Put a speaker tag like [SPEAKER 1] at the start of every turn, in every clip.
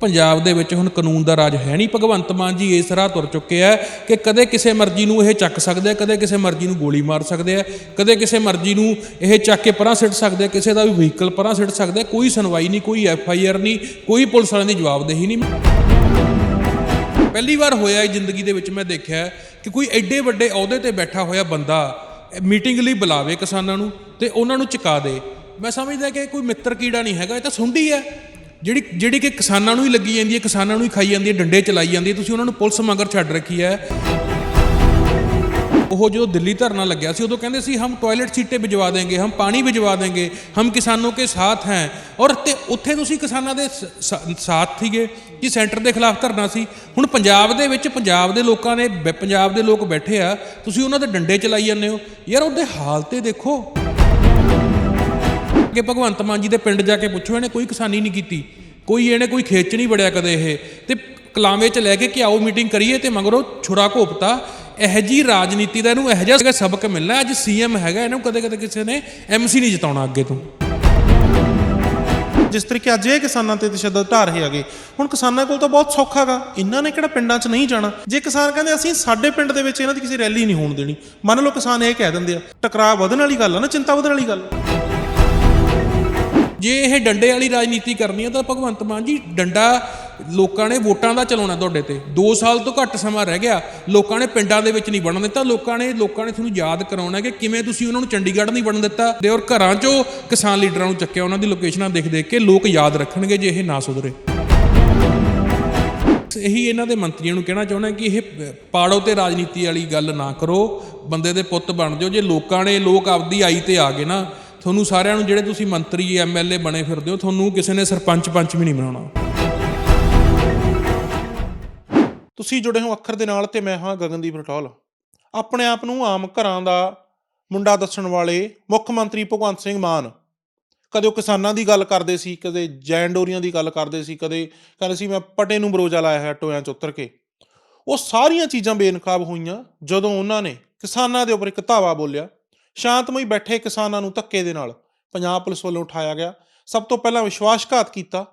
[SPEAKER 1] ਪੰਜਾਬ ਦੇ ਵਿੱਚ ਹੁਣ ਕਾਨੂੰਨ ਦਾ ਰਾਜ ਹੈ ਨਹੀਂ। ਭਗਵੰਤ ਮਾਨ ਜੀ ਇਸ ਰਾਹ ਤੁਰ ਚੁੱਕੇ ਆ ਕਿ ਕਦੇ ਕਿਸੇ ਮਰਜ਼ੀ ਨੂੰ ਇਹ ਚੱਕ ਸਕਦੇ ਆ, ਕਦੇ ਕਿਸੇ ਮਰਜ਼ੀ ਨੂੰ ਗੋਲੀ ਮਾਰ ਸਕਦੇ ਆ, ਕਦੇ ਕਿਸੇ ਮਰਜ਼ੀ ਨੂੰ ਇਹ ਚੱਕ ਕੇ ਪਰਾਂ ਸਿੱਟ ਸਕਦੇ ਆ, ਕਿਸੇ ਦਾ ਵੀ ਵਹੀਕਲ ਪਰਾਂ ਸਿੱਟ ਸਕਦੇ ਆ, ਕੋਈ ਸੁਣਵਾਈ ਨਹੀਂ, ਕੋਈ ਐਫ ਆਈ ਆਰ ਨਹੀਂ, ਕੋਈ ਪੁਲਿਸ ਵਾਲਿਆਂ ਦੀ ਜਵਾਬਦੇਹੀ ਨਹੀਂ। ਪਹਿਲੀ ਵਾਰ ਹੋਇਆ ਇਹ ਜ਼ਿੰਦਗੀ ਦੇ ਵਿੱਚ ਮੈਂ ਦੇਖਿਆ ਕਿ ਕੋਈ ਐਡੇ ਵੱਡੇ ਅਹੁਦੇ ਤੇ ਬੈਠਾ ਹੋਇਆ ਬੰਦਾ ਮੀਟਿੰਗ ਲਈ ਬੁਲਾਵੇ ਕਿਸਾਨਾਂ ਨੂੰ ਤੇ ਉਹਨਾਂ ਨੂੰ ਚੁਕਾ ਦੇ। ਮੈਂ ਸਮਝਦਾ ਕਿ ਕੋਈ ਮਿੱਤਰ ਕੀੜਾ ਨਹੀਂ ਹੈਗਾ, ਇਹ ਤਾਂ ਸੁੰਡੀ ਹੈ। ਜਿਹੜੀ ਜਿਹੜੀ ਕਿ ਕਿਸਾਨਾਂ ਨੂੰ ਹੀ ਲੱਗੀ ਜਾਂਦੀ ਹੈ, ਕਿਸਾਨਾਂ ਨੂੰ ਹੀ ਖਾਈ ਜਾਂਦੀ ਹੈ, ਡੰਡੇ ਚਲਾਈ ਜਾਂਦੀ ਹੈ। ਤੁਸੀਂ ਉਹਨਾਂ ਨੂੰ ਪੁਲਿਸ ਮਗਰ ਛੱਡ ਰੱਖੀ ਹੈ। ਉਹ ਜਦੋਂ ਦਿੱਲੀ ਧਰਨਾ ਲੱਗਿਆ ਸੀ, ਉਦੋਂ ਕਹਿੰਦੇ ਸੀ, ਹਮ ਟਾਇਲਟ ਸੀਟੇ ਭਿਜਵਾ ਦੇਂਗੇ, ਹਮ ਪਾਣੀ ਭਿਜਵਾ ਦੇਂਗੇ, ਹਮ ਕਿਸਾਨੋਂ ਕੇ ਸਾਥ ਹੈ। ਔਰ ਤੇ ਉੱਥੇ ਤੁਸੀਂ ਕਿਸਾਨਾਂ ਦੇ ਸਾਥ ਸੀਗੇ ਕਿ ਸੈਂਟਰ ਦੇ ਖਿਲਾਫ ਧਰਨਾ ਸੀ। ਹੁਣ ਪੰਜਾਬ ਦੇ ਵਿੱਚ ਪੰਜਾਬ ਦੇ ਲੋਕਾਂ ਨੇ ਪੰਜਾਬ ਦੇ ਲੋਕ ਬੈਠੇ ਆ, ਤੁਸੀਂ ਉਹਨਾਂ ਦੇ ਡੰਡੇ ਚਲਾਈ ਜਾਂਦੇ ਹੋ। ਯਾਰ ਉਹਦੇ ਹਾਲ 'ਤੇ ਦੇਖੋ। ਕਿ ਭਗਵੰਤ ਮਾਨ ਜੀ ਦੇ ਪਿੰਡ ਜਾ ਕੇ ਪੁੱਛੋ, ਇਹਨੇ ਕੋਈ ਕਿਸਾਨੀ ਨਹੀਂ ਕੀਤੀ। ਕੋਈ ਇਹਨੇ ਕੋਈ ਖੇਚ 'ਚ ਨਹੀਂ ਵੜਿਆ ਕਦੇ ਇਹ। ਤੇ ਕਲਾਵੇਂ 'ਚ ਲੈ ਕੇ ਕਿ ਆਓ ਮੀਟਿੰਗ ਕਰੀਏ ਤੇ ਮਗਰੋਂ ਛੁਰਾ ਘੋਪਤਾ, ਇਹ ਜੀ ਰਾਜਨੀਤੀ ਦਾ ਇਹਨੂੰ ਇਹੋ ਜਿਹਾ ਸਬਕ ਮਿਲਣਾ। ਅੱਜ ਸੀਐਮ ਹੈਗਾ, ਇਹਨੂੰ ਕਦੇ ਕਦੇ ਕਿਸੇ ਨੇ ਐਮਸੀ ਨਹੀਂ ਜਿਤਾਉਣਾ ਅੱਗੇ ਤੋਂ।
[SPEAKER 2] ਜਿਸ ਤਰੀਕੇ ਅੱਜ ਇਹ ਕਿਸਾਨਾਂ ਤੇ ਤਸ਼ੱਦਦ ਢਾ ਰਹੇ ਹੈਗੇ, ਹੁਣ ਕਿਸਾਨਾਂ ਕੋਲ ਤਾਂ ਬਹੁਤ ਸੌਖਾ ਹੈਗਾ। ਇਹਨਾਂ ਨੇ ਕਿਹੜਾ ਪਿੰਡਾਂ 'ਚ ਨਹੀਂ ਜਾਣਾ? ਜੇ ਕਿਸਾਨ ਕਹਿੰਦੇ ਅਸੀਂ ਸਾਡੇ ਪਿੰਡ ਦੇ ਵਿੱਚ ਇਹਨਾਂ ਦੀ ਕਿਸੇ ਰੈਲੀ ਨਹੀਂ ਹੋਣ ਦੇਣੀ, ਮੰਨ ਲਓ ਕਿਸਾਨ ਇਹ ਕਹਿ ਦਿੰਦੇ ਆ, ਟਕਰਾਅ ਵਧਣ ਵਾਲੀ ਗੱਲ ਆ ਨਾ, ਚਿੰਤਾ ਵਧਣ ਵਾਲੀ ਗੱਲ ਆ।
[SPEAKER 1] ਜੇ ਇਹ ਡੰਡੇ ਵਾਲੀ ਰਾਜਨੀਤੀ ਕਰਨੀ ਹੈ ਤਾਂ ਭਗਵੰਤ ਮਾਨ ਜੀ ਡੰਡਾ ਲੋਕਾਂ ਨੇ ਵੋਟਾਂ ਦਾ ਚਲਾਉਣਾ ਤੁਹਾਡੇ ਤੇ। 2 ਸਾਲ ਤੋਂ ਘੱਟ ਸਮਾਂ ਰਹਿ ਗਿਆ। ਲੋਕਾਂ ਨੇ ਪਿੰਡਾਂ ਦੇ ਵਿੱਚ ਨਹੀਂ ਵੜਨ ਦਿੱਤਾ। ਲੋਕਾਂ ਨੇ ਲੋਕਾਂ ਨੇ ਤੁਹਾਨੂੰ ਯਾਦ ਕਰਾਉਣਾ ਕਿ ਕਿਵੇਂ ਤੁਸੀਂ ਉਹਨਾਂ ਨੂੰ ਚੰਡੀਗੜ੍ਹ ਨਹੀਂ ਵੜਨ ਦਿੱਤਾ ਤੇ ਔਰ ਘਰਾਂ 'ਚੋਂ ਕਿਸਾਨ ਲੀਡਰਾਂ ਨੂੰ ਚੱਕਿਆ, ਉਹਨਾਂ ਦੀ ਲੋਕੇਸ਼ਨਾਂ ਦੇਖ ਦੇਖ ਕੇ ਲੋਕ ਯਾਦ ਰੱਖਣਗੇ ਜੇ ਇਹ ਨਾ ਸੁਧਰੇ। ਇਹੀ ਇਹਨਾਂ ਦੇ ਮੰਤਰੀਆਂ ਨੂੰ ਕਹਿਣਾ ਚਾਹੁੰਦਾ ਕਿ ਇਹ ਪਾੜੋ ਤੇ ਰਾਜਨੀਤੀ ਵਾਲੀ ਗੱਲ ਨਾ ਕਰੋ। ਬੰਦੇ ਦੇ ਪੁੱਤ ਬਣ ਜਾਓ। ਜੇ ਲੋਕਾਂ ਨੇ ਲੋਕ ਆਪਦੀ ਆਈ ਤੇ ਆ ਗਏ ਨਾ ਤੁਹਾਨੂੰ ਸਾਰਿਆਂ ਨੂੰ ਜਿਹੜੇ ਤੁਸੀਂ ਮੰਤਰੀ ਐਮਐਲਏ ਬਣੇ ਫਿਰਦੇ ਹੋ, ਤੁਹਾਨੂੰ ਕਿਸੇ ਨੇ ਸਰਪੰਚ ਪੰਚ ਵੀ ਨਹੀਂ ਬਣਾਉਣਾ।
[SPEAKER 2] ਤੁਸੀਂ ਜੁੜੇ ਹੋ ਅੱਖਰ ਦੇ ਨਾਲ ਤੇ ਮੈਂ ਹਾਂ ਗਗਨਦੀਪ ਰਟੌਲ। ਆਪਣੇ ਆਪ ਨੂੰ ਆਮ ਘਰਾਂ ਦਾ ਮੁੰਡਾ ਦੱਸਣ ਵਾਲੇ ਮੁੱਖ ਮੰਤਰੀ ਭਗਵੰਤ ਸਿੰਘ ਮਾਨ। ਕਦੇ ਉਹ ਕਿਸਾਨਾਂ ਦੀ ਗੱਲ ਕਰਦੇ ਸੀ, ਕਦੇ ਜੈਨ ਡੋਰੀਆਂ ਦੀ ਗੱਲ ਕਰਦੇ ਸੀ, ਕਦੇ ਕਹਿੰਦੇ ਸੀ, ਮੈਂ ਪਟੇ ਨੂੰ ਬਰੋਜਾ ਲਾਇਆ ਹੈ ਟੋਇਆਂ 'ਚ ਉਤਰ ਕੇ। ਉਹ ਸਾਰੀਆਂ ਚੀਜ਼ਾਂ ਬੇਨਕਾਬ ਹੋਈਆਂ ਜਦੋਂ ਉਹਨਾਂ ਨੇ ਕਿਸਾਨਾਂ ਦੇ ਉੱਪਰ ਇੱਕ ਧਾਵਾ ਬੋਲਿਆ। ਸ਼ਾਂਤਮਈ ਬੈਠੇ ਕਿਸਾਨਾਂ ਨੂੰ ਧੱਕੇ ਦੇ ਨਾਲ ਪੰਜਾਬ ਪੁਲਿਸ ਵੱਲੋਂ ਉਠਾਇਆ ਗਿਆ। ਸਭ ਤੋਂ ਪਹਿਲਾਂ ਵਿਸ਼ਵਾਸਘਾਤ ਕੀਤਾ।